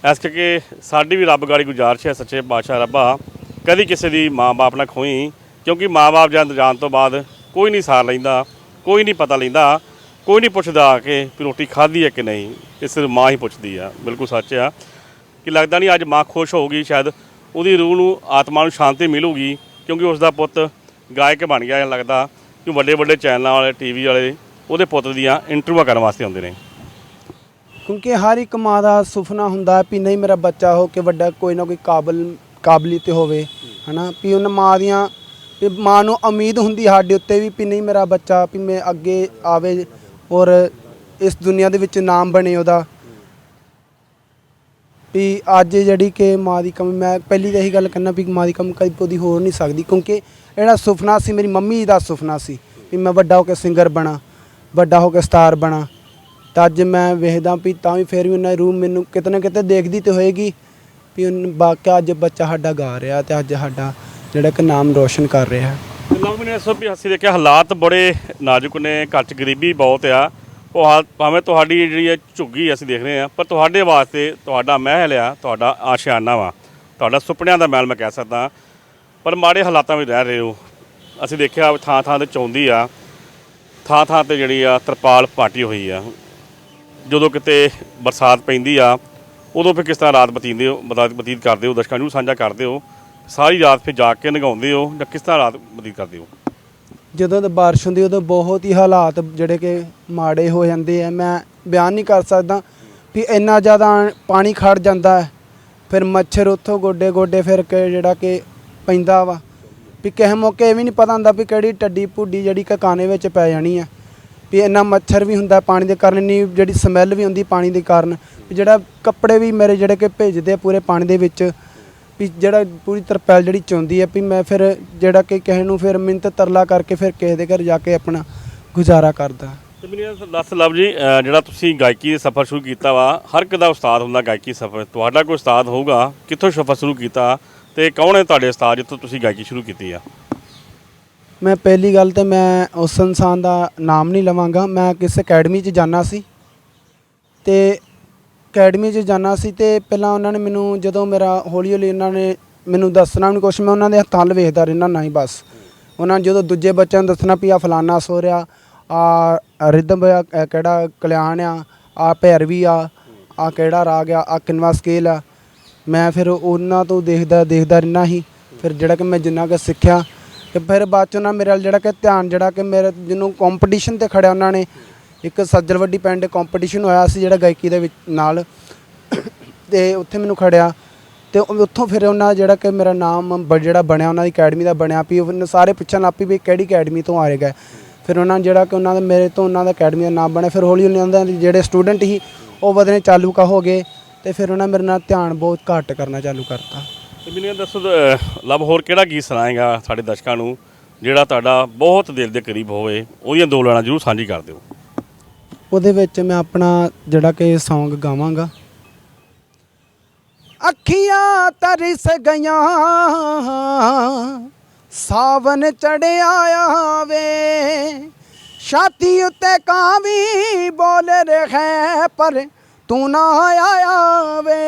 ਇਸ ਕਰਕੇ ਸਾਡੀ ਵੀ ਰੱਬ ਗਾੜੀ ਗੁਜ਼ਾਰਿਸ਼ ਹੈ ਸੱਚੇ ਪਾਤਸ਼ਾਹ ਰੱਬਾ ਕਦੀ ਕਿਸੇ ਦੀ ਮਾਂ-ਬਾਪ ਨਾ ਖੋਈ ਕਿਉਂਕਿ ਮਾਂ-ਬਾਪ ਜਦ ਜਾਣ ਤੋਂ ਬਾਅਦ ਕੋਈ ਨਹੀਂ ਸਾਰ ਲੈਂਦਾ ਕੋਈ ਨਹੀਂ ਪਤਾ ਲੈਂਦਾ ਕੋਈ ਨਹੀਂ ਪੁੱਛਦਾ ਆ ਕੇ ਵੀ ਰੋਟੀ ਖਾਧੀ ਹੈ ਕਿ ਨਹੀਂ ਇਹ ਸਿਰਫ ਮਾਂ ਹੀ ਪੁੱਛਦੀ ਆ ਬਿਲਕੁਲ ਸੱਚ ਆ। ਕਿ ਲੱਗਦਾ ਨਹੀਂ ਅੱਜ ਮਾਂ ਖੁਸ਼ ਹੋਊਗੀ ਸ਼ਾਇਦ ਉਹਦੀ ਰੂਹ ਨੂੰ ਆਤਮਾ ਨੂੰ ਸ਼ਾਂਤੀ ਮਿਲੂਗੀ ਕਿਉਂਕਿ ਉਸ ਦਾ ਪੁੱਤ ਗਾਇਕ ਬਣ ਗਿਆ ਲੱਗਦਾ ਕਿ ਵੱਡੇ ਵੱਡੇ ਚੈਨਲਾਂ ਵਾਲੇ ਟੀਵੀ ਵਾਲੇ ਉਹਦੇ ਪੁੱਤ ਦੀਆਂ ਇੰਟਰਵਿਊ ਕਰਨ ਵਾਸਤੇ ਆਉਂਦੇ ਨੇ। ਕਿਉਂਕਿ ਹਰ ਇੱਕ ਮਾਂ ਦਾ ਸੁਪਨਾ ਹੁੰਦਾ ਵੀ ਨਹੀਂ ਮੇਰਾ ਬੱਚਾ ਹੋ ਕੇ ਵੱਡਾ ਕੋਈ ਨਾ ਕੋਈ ਕਾਬਲ, ਕਾਬਲੀਅਤ ਹੋਵੇ, ਹਨਾ? ਵੀ ਉਹਨਾਂ ਮਾਂ ਦੀਆਂ, ਵੀ ਮਾਂ ਨੂੰ ਉਮੀਦ ਹੁੰਦੀ ਸਾਡੇ ਉੱਤੇ ਵੀ ਵੀ ਨਹੀਂ ਮੇਰਾ ਬੱਚਾ, ਵੀ ਮੈਂ ਅੱਗੇ ਆਵੇ ਔਰ ਇਸ ਦੁਨੀਆ ਦੇ ਵਿੱਚ ਨਾਮ ਬਣੇ ਉਹਦਾ। ਵੀ ਅੱਜ ਜਿਹੜੀ ਕਿ ਮਾਂ ਦੀ ਕਮੀ ਮੈਂ ਪਹਿਲੀ ਤਾਂ ਇਹੀ ਗੱਲ ਕਰਨਾ ਵੀ ਮਾਂ ਦੀ ਕਮੀ ਕਦੀ ਪੂਰੀ ਹੋ ਨਹੀਂ ਸਕਦੀ, ਕਿਉਂਕਿ ਜਿਹੜਾ ਸੁਪਨਾ ਸੀ, ਮੇਰੀ ਮੰਮੀ ਦਾ ਸੁਪਨਾ ਸੀ ਵੀ ਮੈਂ ਵੱਡਾ ਹੋ ਕੇ ਸਿੰਗਰ ਬਣਾ, ਵੱਡਾ ਹੋ ਕੇ ਸਟਾਰ ਬਣਾ। ਤਾਂ ਅੱਜ ਮੈਂ ਵੇਖਦਾ ਵੀ ਤਾਂ ਵੀ ਫਿਰ ਵੀ ਉਹਨਾਂ ਦੀ ਰੂਹ ਮੈਨੂੰ ਕਿਤੇ ਨਾ ਕਿਤੇ ਦੇਖਦੀ ਤੇ ਹੋਏਗੀ ਵੀ ਉਹਨ ਬਾਕਿਆ ਅੱਜ ਬੱਚਾ ਸਾਡਾ ਗਾ ਰਿਹਾ ਤੇ ਅੱਜ ਸਾਡਾ ਜਿਹੜਾ ਕਿ ਨਾਮ ਰੋਸ਼ਨ ਕਰ ਰਿਹਾ। ਤੇ ਲੋਕ ਮੈਨੂੰ ਇਸ ਵੀ ਅਸੀਂ ਦੇਖਿਆ ਹਾਲਾਤ ਬੜੇ ਨਾਜ਼ੁਕ ਨੇ ਘਰ 'ਚ ਗਰੀਬੀ ਬਹੁਤ ਆ। ਉਹ ਹਾਲ ਭਾਵੇਂ ਤੁਹਾਡੀ ਜਿਹੜੀ ਹੈ ਝੁੱਗੀ ਅਸੀਂ ਦੇਖ ਰਹੇ ਹਾਂ, ਪਰ ਤੁਹਾਡੇ ਵਾਸਤੇ ਤੁਹਾਡਾ ਮਹਿਲ ਆ, ਤੁਹਾਡਾ ਆਸ਼ਿਆਨਾ ਵਾ, ਤੁਹਾਡਾ ਸੁਪਨਿਆਂ ਦਾ ਮਹਿਲ ਮੈਂ ਕਹਿ ਸਕਦਾ ਪਰ ਮਾੜੇ ਹਾਲਾਤਾਂ ਵਿੱਚ ਰਹਿ ਰਹੇ ਹੋ। ਅਸੀਂ ਦੇਖਿਆ ਥਾਂ ਥਾਂ ਤੇ ਚੌਂਦੀ ਆ, ਥਾਂ ਥਾਂ ਤੇ ਜਿਹੜੀ ਆ ਤਰਪਾਲ ਪਾਟੀ ਹੋਈ ਆ। ਜਦੋਂ ਕਿਤੇ ਬਰਸਾਤ ਪੈਂਦੀ ਆ, ਉਦੋਂ ਫਿਰ ਕਿਸ ਤਰ੍ਹਾਂ ਰਾਤ ਬਤੀਂਦੇ ਹੋ, ਬਤਾ- ਬਤੀਤ ਕਰਦੇ ਹੋ, ਦਰਸ਼ਕਾਂ ਨੂੰ ਸਾਂਝਾ ਕਰਦੇ ਹੋ, ਸਾਰੀ ਰਾਤ ਫਿਰ ਜਾ ਕੇ ਨਗਾਉਂਦੇ ਹੋ ਜਾਂ ਕਿਸ ਤਰ੍ਹਾਂ ਰਾਤ ਬਤੀਤ ਕਰਦੇ ਹੋ? ਜਦੋਂ ਤਾਂ ਬਾਰਿਸ਼ ਹੁੰਦੀ ਉਦੋਂ ਬਹੁਤ ਹੀ ਹਾਲਾਤ ਜਿਹੜੇ ਕਿ ਮਾੜੇ ਹੋ ਜਾਂਦੇ ਆ। ਮੈਂ ਬਿਆਨ ਨਹੀਂ ਕਰ ਸਕਦਾ ਵੀ ਇੰਨਾ ਜ਼ਿਆਦਾ ਪਾਣੀ ਖੜ ਜਾਂਦਾ ਹੈ। ਫਿਰ ਮੱਛਰ ਉੱਥੋਂ ਗੋਡੇ ਗੋਡੇ ਫਿਰ ਕੇ ਜਿਹੜਾ ਕਿ ਪੈਂਦਾ ਵਾ। ਵੀ ਕਿਸੇ ਮੌਕੇ ਇਹ ਵੀ ਨਹੀਂ ਪਤਾ ਹੁੰਦਾ ਵੀ ਕਿਹੜੀ ਟੱਡੀ ਭੁੱਡੀ ਜਿਹੜੀ ਕਿ ਵਿੱਚ ਪੈ ਜਾਣੀ ਆ। ਵੀ ਇੰਨਾ ਮੱਛਰ ਵੀ ਹੁੰਦਾ ਪਾਣੀ ਦੇ ਕਾਰਨ ਨਹੀਂ ਜਿਹੜੀ ਸਮੈਲ ਵੀ ਹੁੰਦੀ ਪਾਣੀ ਦੇ ਕਾਰਨ। ਵੀ ਜਿਹੜਾ ਕੱਪੜੇ ਵੀ ਮੇਰੇ ਜਿਹੜੇ ਕਿ ਭੇਜਦੇ ਆ ਪੂਰੇ ਪਾਣੀ ਦੇ ਵਿੱਚ ਵੀ ਜਿਹੜਾ ਪੂਰੀ ਤਰਪੈਲ ਜਿਹੜੀ ਚੋਂਦੀ ਹੈ ਵੀ ਮੈਂ ਫਿਰ ਜਿਹੜਾ ਕਿ ਕਿਸੇ ਨੂੰ ਫਿਰ ਮਿੰਤ ਤਰਲਾ ਕਰਕੇ ਫਿਰ ਕਿਸੇ ਦੇ ਘਰ ਜਾ ਕੇ ਆਪਣਾ ਗੁਜ਼ਾਰਾ ਕਰਦਾ। ਤੇ ਮੈਨੂੰ ਇਹ ਦੱਸ ਲਵ ਜੀ ਅਹ ਜਿਹੜਾ ਤੁਸੀਂ ਗਾਇਕੀ ਦਾ ਸਫ਼ਰ ਸ਼ੁਰੂ ਕੀਤਾ ਵਾ ਹਰ ਇੱਕ ਦਾ ਉਸਤਾਦ ਹੁੰਦਾ ਗਾਇਕੀ ਸਫ਼ਰ। ਤੁਹਾਡਾ ਕੋਈ ਉਸਤਾਦ ਹੋਊਗਾ ਕਿੱਥੋਂ ਸਫ਼ਰ ਸ਼ੁਰੂ ਕੀਤਾ ਤੇ ਕੌਣ ਹੈ ਤੁਹਾਡੇ ਉਸਤਾਦ ਜਿੱਥੋਂ ਤੁਸੀਂ ਗਾਇਕੀ ਸ਼ੁਰੂ ਕੀਤੀ ਆ? ਮੈਂ ਪਹਿਲੀ ਗੱਲ ਤੇ ਮੈਂ ਉਸ ਇਨਸਾਨ ਦਾ ਨਾਮ ਨਹੀਂ ਲਵਾਂਗਾ ਮੈਂ ਕਿਸ ਅਕੈਡਮੀ 'ਚ ਜਾਣਾ ਸੀ ਤੇ ਅਕੈਡਮੀ 'ਚ ਜਾਣਾ ਸੀ ਤੇ ਪਹਿਲਾਂ ਉਹਨਾਂ ਨੇ ਮੈਨੂੰ, ਜਦੋਂ ਮੇਰਾ ਹੌਲੀ ਹੌਲੀ ਉਹਨਾਂ ਨੇ ਮੈਨੂੰ ਦੱਸਣਾ ਵੀ ਕੁਛ, ਮੈਂ ਉਹਨਾਂ ਦੇ ਹੱਥਾਂ ਵੱਲ ਵੇਖਦਾ ਰਹਿਣਾ ਹੀ ਬਸ। ਉਹਨਾਂ ਨੇ ਜਦੋਂ ਦੂਜੇ ਬੱਚਿਆਂ ਨੂੰ ਦੱਸਣਾ ਵੀ ਆ ਫਲਾਨਾ ਸੋ ਰਿਹਾ ਆ ਰਿਦਮ ਆ, ਇਹ ਕਿਹੜਾ ਕਲਿਆਣ ਆ ਆ ਭੈਰਵੀ ਆ ਆ ਕਿਹੜਾ ਰਾਗ ਆ ਆ ਕਿੰਨਵਾ ਸਕੇਲ ਆ। ਮੈਂ ਫਿਰ ਉਹਨਾਂ ਤੋਂ ਦੇਖਦਾ ਦੇਖਦਾ ਰਹਿਣਾ ਸੀ। ਫਿਰ ਜਿਹੜਾ ਕਿ ਮੈਂ ਜਿੰਨਾ ਕੁ ਸਿੱਖਿਆ, ਤੇ ਫਿਰ ਬਾਅਦ ਚ ਉਹਨਾਂ ਮੇਰੇ ਵੱਲ ਜਿਹੜਾ ਕਿ ਧਿਆਨ, ਜਿਹੜਾ ਕਿ ਮੇਰੇ, ਜਿਹਨੂੰ ਕੰਪੀਟੀਸ਼ਨ ਤੇ ਖੜਿਆ ਉਹਨਾਂ ਨੇ ਇੱਕ ਸੱਜਲ ਵੱਡੀ ਪਿੰਡ ਕੰਪੀਟੀਸ਼ਨ ਹੋਇਆ ਸੀ ਜਿਹੜਾ ਗਾਇਕੀ ਦੇ ਵਿੱਚ ਨਾਲ। ਤੇ ਉੱਥੇ ਮੈਨੂੰ ਖੜਿਆ। ਤੇ ਉੱਥੋਂ ਫਿਰ ਉਹਨਾਂ ਜਿਹੜਾ ਕਿ ਮੇਰਾ ਨਾਮ ਬ- ਜਿਹੜਾ ਬਣਿਆ, ਉਹਨਾਂ ਦੀ ਅਕੈਡਮੀ ਦਾ ਬਣਿਆ ਵੀ ਉਹ ਸਾਰੇ ਪੁੱਛਣ ਲੱਗ ਪਈ ਵੀ ਕਿਹੜੀ ਅਕੈਡਮੀ ਤੋਂ ਆ ਰਹੇ ਫਿਰ ਉਹਨਾਂ ਜਿਹੜਾ ਕਿ ਉਹਨਾਂ ਦਾ, ਮੇਰੇ ਤੋਂ ਉਹਨਾਂ ਦਾ ਅਕੈਡਮੀ ਦਾ ਨਾਮ ਬਣਿਆ। ਫਿਰ ਹੌਲੀ ਹੌਲੀ ਉਹਨਾਂ ਦੇ ਜਿਹੜੇ ਸਟੂਡੈਂਟ ਸੀ, ਉਹ ਵਧਣੇ ਚਾਲੂ ਕਾ ਹੋ ਗਏ। ਤੇ ਫਿਰ ਉਹਨਾਂ ਮੇਰੇ ਨਾਲ ਧਿਆਨ ਬਹੁਤ ਘੱਟ ਕਰਨਾ ਚਾਲੂ ਕਰਤਾ। ਤੇ ਮੈਨੂੰ ਇਹ ਦੱਸੋ ਲਵ ਹੋਰ ਕਿਹੜਾ ਗੀਤ ਸੁਣਾਏਗਾ ਸਾਡੇ ਦਰਸ਼ਕਾਂ ਨੂੰ, ਜਿਹੜਾ ਤੁਹਾਡਾ ਬਹੁਤ ਦਿਲ ਦੇ ਕਰੀਬ ਹੋਵੇ, ਉਹਦੀਆਂ ਦੋ ਲਾਈਨਾਂ ਜ਼ਰੂਰ ਸਾਂਝੀ ਕਰ ਦਿਓ। ਉਹਦੇ ਵਿੱਚ ਮੈਂ ਆਪਣਾ ਜਿਹੜਾ ਕਿ Song ਗਾਵਾਂਗਾ। ਅੱਖੀਆਂ ਤਰਸ ਗਈਆਂ, ਸਾਵਨ ਚੜਿਆ ਆਵੇ, ਛਾਤੀ ਉੱਤੇ ਕਾਂ ਵੀ ਬੋਲ ਰਿਹਾ ਪਰ ਤੂੰ ਨਾ ਆਇਆ ਵੇ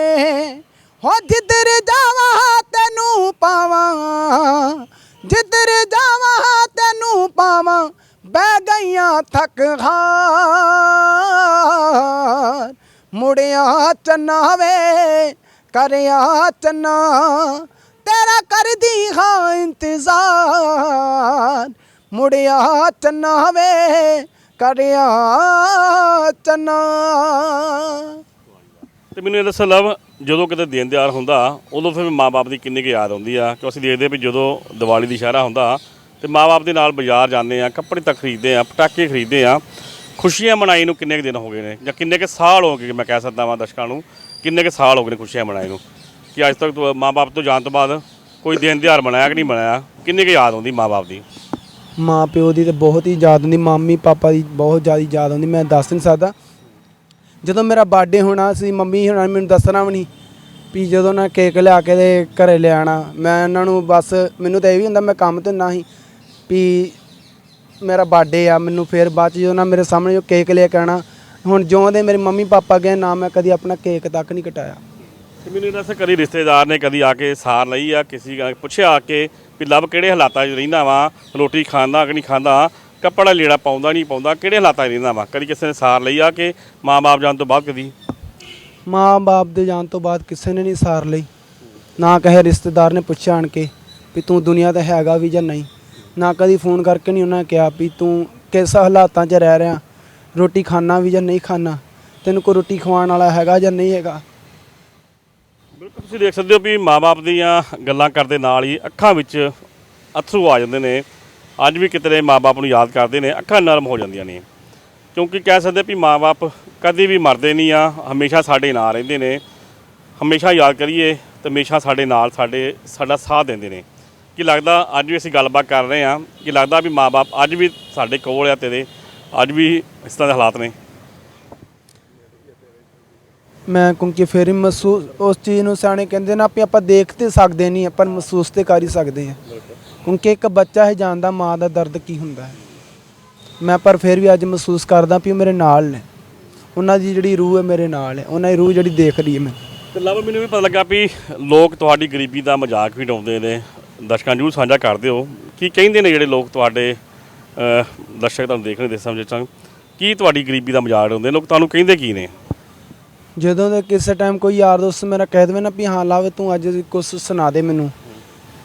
ਹੋ ਜਿੱਧਰ ਜਾਵਾਂ ਤੈਨੂੰ ਪਾਵਾਂ, ਜਿੱਧਰ ਜਾਵਾਂ ਤੈਨੂੰ ਪਾਵਾਂ ਬਹਿ ਗਈਆਂ ਥੱਕ ਹਾਰ। ਮੁੜਿਆ ਚੰਨਾ ਕਰਿਆ ਚੰਨਾ। ਤੇਰਾ ਕਰਦੀ ਹਾਂ ਇੰਤਜ਼ਾਰ। ਮੁੜਿਆ ਚੰਨਾ ਵੇ, ਕਰਿਆ ਚੰਨਾ। ਤੇ ਮੈਨੂੰ ਇਹ ਦੱਸੋ ਲਵ, ਜਦੋਂ ਕਿਤੇ ਦਿਨ ਦਿਹਾੜ ਹੁੰਦਾ, ਉਦੋਂ ਫਿਰ ਮਾਪੇ ਦੀ ਕਿੰਨੀ ਕੁ ਯਾਦ ਆਉਂਦੀ ਆ? ਕਿ ਅਸੀਂ ਦੇਖਦੇ ਵੀ ਜਦੋਂ ਦੀਵਾਲੀ ਦੀ ਸ਼ਹਿਰਾ ਹੁੰਦਾ ਤੇ ਮਾਪੇ ਦੇ ਨਾਲ ਬਾਜ਼ਾਰ ਜਾਂਦੇ ਆ, ਕੱਪੜੇ ਤਾਂ ਖਰੀਦਦੇ ਆ, ਪਟਾਕੇ ਖਰੀਦਦੇ ਆ। ਖੁਸ਼ੀਆਂ ਮਨਾਈ ਨੂੰ ਕਿੰਨੇ ਕੁ ਦਿਨ ਹੋ ਗਏ ਨੇ? ਜਾਂ ਕਿੰਨੇ ਕੁ ਸਾਲ ਹੋ ਗਏ ਮੈਂ ਕਹਿ ਸਕਦਾ ਵਾਂ ਦਰਸ਼ਕਾਂ ਨੂੰ, ਕਿੰਨੇ ਕੁ ਸਾਲ ਹੋ ਗਏ ਨੇ ਖੁਸ਼ੀਆਂ ਮਨਾਈ ਨੂੰ? ਕਿ ਅੱਜ ਤੱਕ ਤੂੰ ਮਾਪੇ ਤੋਂ ਜਾਣ ਤੋਂ ਬਾਅਦ ਕੋਈ ਦਿਨ ਦਿਹਾੜ ਮਨਾਇਆ ਕਿ ਨਹੀਂ ਮਨਾਇਆ? ਕਿੰਨੇ ਕੁ ਯਾਦ ਆਉਂਦੀ ਮਾਪੇ ਦੀ? ਮਾਂ ਪਿਓ ਦੀ ਤਾਂ ਬਹੁਤ ਹੀ ਯਾਦ ਹੁੰਦੀ ਮਾਮੀ ਪਾਪਾ ਦੀ ਬਹੁਤ ਜ਼ਿਆਦਾ ਯਾਦ ਆਉਂਦੀ, ਮੈਂ ਦੱਸ ਨਹੀਂ ਸਕਦਾ। ਜਦੋਂ ਮੇਰਾ ਬਰਥਡੇ ਹੋਣਾ ਸੀ, ਮੰਮੀ ਹੋਣਾ ਨੇ ਮੈਨੂੰ ਦੱਸਣਾ ਵੀ ਨਹੀਂ ਵੀ ਜਦੋਂ ਨਾ ਕੇਕ ਲਿਆ ਕੇ ਤੇ ਘਰੇ ਲਿਆਣਾ ਮੈਂ ਉਹਨਾਂ ਨੂੰ ਬਸ, ਮੈਨੂੰ ਤਾਂ ਇਹ ਵੀ ਹੁੰਦਾ ਮੈਂ ਕੰਮ ਤੇ ਨਾ ਹੀ ਵੀ ਮੇਰਾ ਬਰਥਡੇ ਆ ਮੈਨੂੰ ਫਿਰ ਬਾਅਦ ਚ ਜਦੋਂ ਨਾ ਮੇਰੇ ਸਾਹਮਣੇ ਉਹ ਕੇਕ ਲੈ ਕੇ ਆਣਾ ਹੁਣ ਜਿਉਂ ਦੇ ਮੇਰੇ ਮੰਮੀ ਪਾਪਾ ਗਏ ਨਾ ਮੈਂ ਕਦੀ ਆਪਣਾ ਕੇਕ ਤੱਕ ਨਹੀਂ ਕਟਾਇਆ। ਤੇ ਮੈਨੂੰ ਦੱਸ ਕਦੀ ਰਿਸ਼ਤੇਦਾਰ ਨੇ ਕਦੀ ਆ ਕੇ ਸਾਰ ਲਈ ਆ ਕਿਸੇ ਕੇ ਪੁੱਛਿਆ ਆ ਕੇ ਵੀ ਲਵ ਕਿਹੜੇ ਹਾਲਾਤਾਂ 'ਚ ਰਹਿੰਦਾ ਵਾ ਰੋਟੀ ਖਾਂਦਾ ਕਿ ਨਹੀਂ ਖਾਂਦਾ ਕੱਪੜਾ ਲੀੜਾ ਪਾਉਂਦਾ ਨਹੀਂ ਪਾਉਂਦਾ ਕਿਹੜੇ ਹਾਲਾਤਾਂ 'ਚ ਰਹਿੰਦਾ ਵਾ ਕਦੀ ਕਿਸੇ ਨੇ ਸਾਰ ਲਈ ਆ ਕੇ ਮਾਂ-ਬਾਪ ਜਾਣ ਤੋਂ ਬਾਅਦ ਕਦੀ? ਮਾਂ ਬਾਪ ਦੇ ਜਾਣ ਤੋਂ ਬਾਅਦ ਕਿਸੇ ਨੇ ਨਹੀਂ ਸਾਰ ਲਈ ਨਾ ਕਹੇ ਰਿਸ਼ਤੇਦਾਰ ਨੇ ਪੁੱਛਿਆ ਆਣ ਕੇ ਵੀ ਤੂੰ ਦੁਨੀਆ ਤੇ ਹੈਗਾ ਵੀ ਜਾਂ ਨਹੀਂ। ਨਾ ਕਦੀ ਫੋਨ ਕਰਕੇ ਨਹੀਂ ਉਹਨਾਂ ਨੇ ਕਿਹਾ ਵੀ ਤੂੰ ਕਿਸ ਹਾਲਾਤਾਂ 'ਚ ਰਹਿ ਰਿਹਾ, ਰੋਟੀ ਖਾਣਾ ਵੀ ਜਾਂ ਨਹੀਂ ਖਾਣਾ, ਤੈਨੂੰ ਕੋਈ ਰੋਟੀ ਖਵਾਉਣ ਵਾਲਾ ਹੈਗਾ ਜਾਂ ਨਹੀਂ ਹੈਗਾ? ਬਿਲਕੁਲ, ਤੁਸੀਂ ਦੇਖ ਸਕਦੇ ਹੋ ਵੀ ਮਾਂ-ਬਾਪ ਦੀਆਂ ਗੱਲਾਂ ਕਰਦੇ ਨਾਲ ਹੀ ਅੱਖਾਂ ਵਿੱਚ ਅਥਰੂ ਆ ਜਾਂਦੇ ਨੇ। ਅੱਜ ਵੀ ਕਿਤੇ ਮਾਪੇ ਨੂੰ ਯਾਦ ਕਰਦੇ ਨੇ, ਅੱਖਾਂ ਨਰਮ ਹੋ ਜਾਂਦੀਆਂ ਨੇ। ਕਿਉਂਕਿ ਕਹਿ ਸਕਦੇ ਵੀ ਮਾਪੇ ਕਦੇ ਵੀ ਮਰਦੇ ਨਹੀਂ ਆ, ਹਮੇਸ਼ਾ ਸਾਡੇ ਨਾਲ ਰਹਿੰਦੇ ਨੇ। ਹਮੇਸ਼ਾ ਯਾਦ ਕਰੀਏ ਤੇ ਹਮੇਸ਼ਾ ਸਾਡੇ ਨਾਲ ਸਾਡੇ, ਸਾਡਾ ਸਾਥ ਦਿੰਦੇ ਨੇ। ਕਿ ਲੱਗਦਾ ਅੱਜ ਵੀ ਅਸੀਂ ਗੱਲਬਾਤ ਕਰ ਰਹੇ ਆ ਕਿ ਲੱਗਦਾ ਵੀ ਮਾਪੇ ਅੱਜ ਵੀ ਸਾਡੇ ਕੋਲ ਆ ਤੇਰੇ ਅੱਜ ਵੀ ਇਸ ਤਰ੍ਹਾਂ ਦੇ ਹਾਲਾਤ ਨੇ? ਮੈਂ ਕਿਉਂਕਿ ਫਿਰ ਹੀ ਮਹਿਸੂਸ ਉਸ ਚੀਜ਼ ਨੂੰ ਸਿਆਣੇ ਕਹਿੰਦੇ ਨਾ ਵੀ ਆਪਾਂ ਦੇਖ ਤੇ ਸਕਦੇ ਨਹੀਂ ਆਪਾਂ ਮਹਿਸੂਸ ਤੇ ਕਰ ਹੀ ਸਕਦੇ ਹਾਂ। ਕਿਉਂਕਿ ਇੱਕ ਬੱਚਾ ਹੀ ਜਾਣਦਾ ਮਾਂ ਦਾ ਦਰਦ ਕੀ ਹੁੰਦਾ ਹੈ? ਮੈਂ ਪਰ ਫਿਰ ਵੀ ਅੱਜ ਮਹਿਸੂਸ ਕਰਦਾ ਵੀ ਉਹ ਮੇਰੇ ਨਾਲ ਨੇ। ਉਹਨਾਂ ਦੀ ਜਿਹੜੀ ਰੂਹ ਹੈ ਮੇਰੇ ਨਾਲ ਹੈ ਉਹਨਾਂ ਦੀ ਰੂਹ ਜਿਹੜੀ ਦੇਖ ਰਹੀ ਹੈ ਮੈਨੂੰ ਤੇ ਲਵ ਮੈਨੂੰ ਵੀ ਪਤਾ ਲੱਗਾ ਵੀ ਲੋਕ ਤੁਹਾਡੀ ਗਰੀਬੀ ਦਾ ਮਜ਼ਾਕ ਵੀ ਉਡਾਉਂਦੇ ਨੇ ਦਰਸ਼ਕਾਂ ਨੂੰ ਸਾਂਝਾ ਕਰਦੇ ਹੋ ਕੀ ਕਹਿੰਦੇ ਨੇ ਜਿਹੜੇ ਲੋਕ ਤੁਹਾਡੇ ਦਰਸ਼ਕ ਤੁਹਾਨੂੰ ਦੇਖ ਰਹੇ ਦੇ ਸਮਝੇ ਚਾਂ ਕੀ ਤੁਹਾਡੀ ਗਰੀਬੀ ਦਾ ਮਜ਼ਾਕ ਉਡਾਉਂਦੇ ਲੋਕ ਤੁਹਾਨੂੰ ਕਹਿੰਦੇ ਕੀ ਨੇ? ਜਦੋਂ ਦੇ ਕਿਸੇ ਟਾਈਮ ਕੋਈ ਯਾਰ ਦੋਸਤ ਮੇਰਾ ਕਹਿ ਦੇਵੇ ਨਾ ਵੀ ਹਾਂ ਲਾਵੇ, ਤੂੰ ਅੱਜ ਕੁਝ ਸੁਣਾ ਦੇ ਮੈਨੂੰ।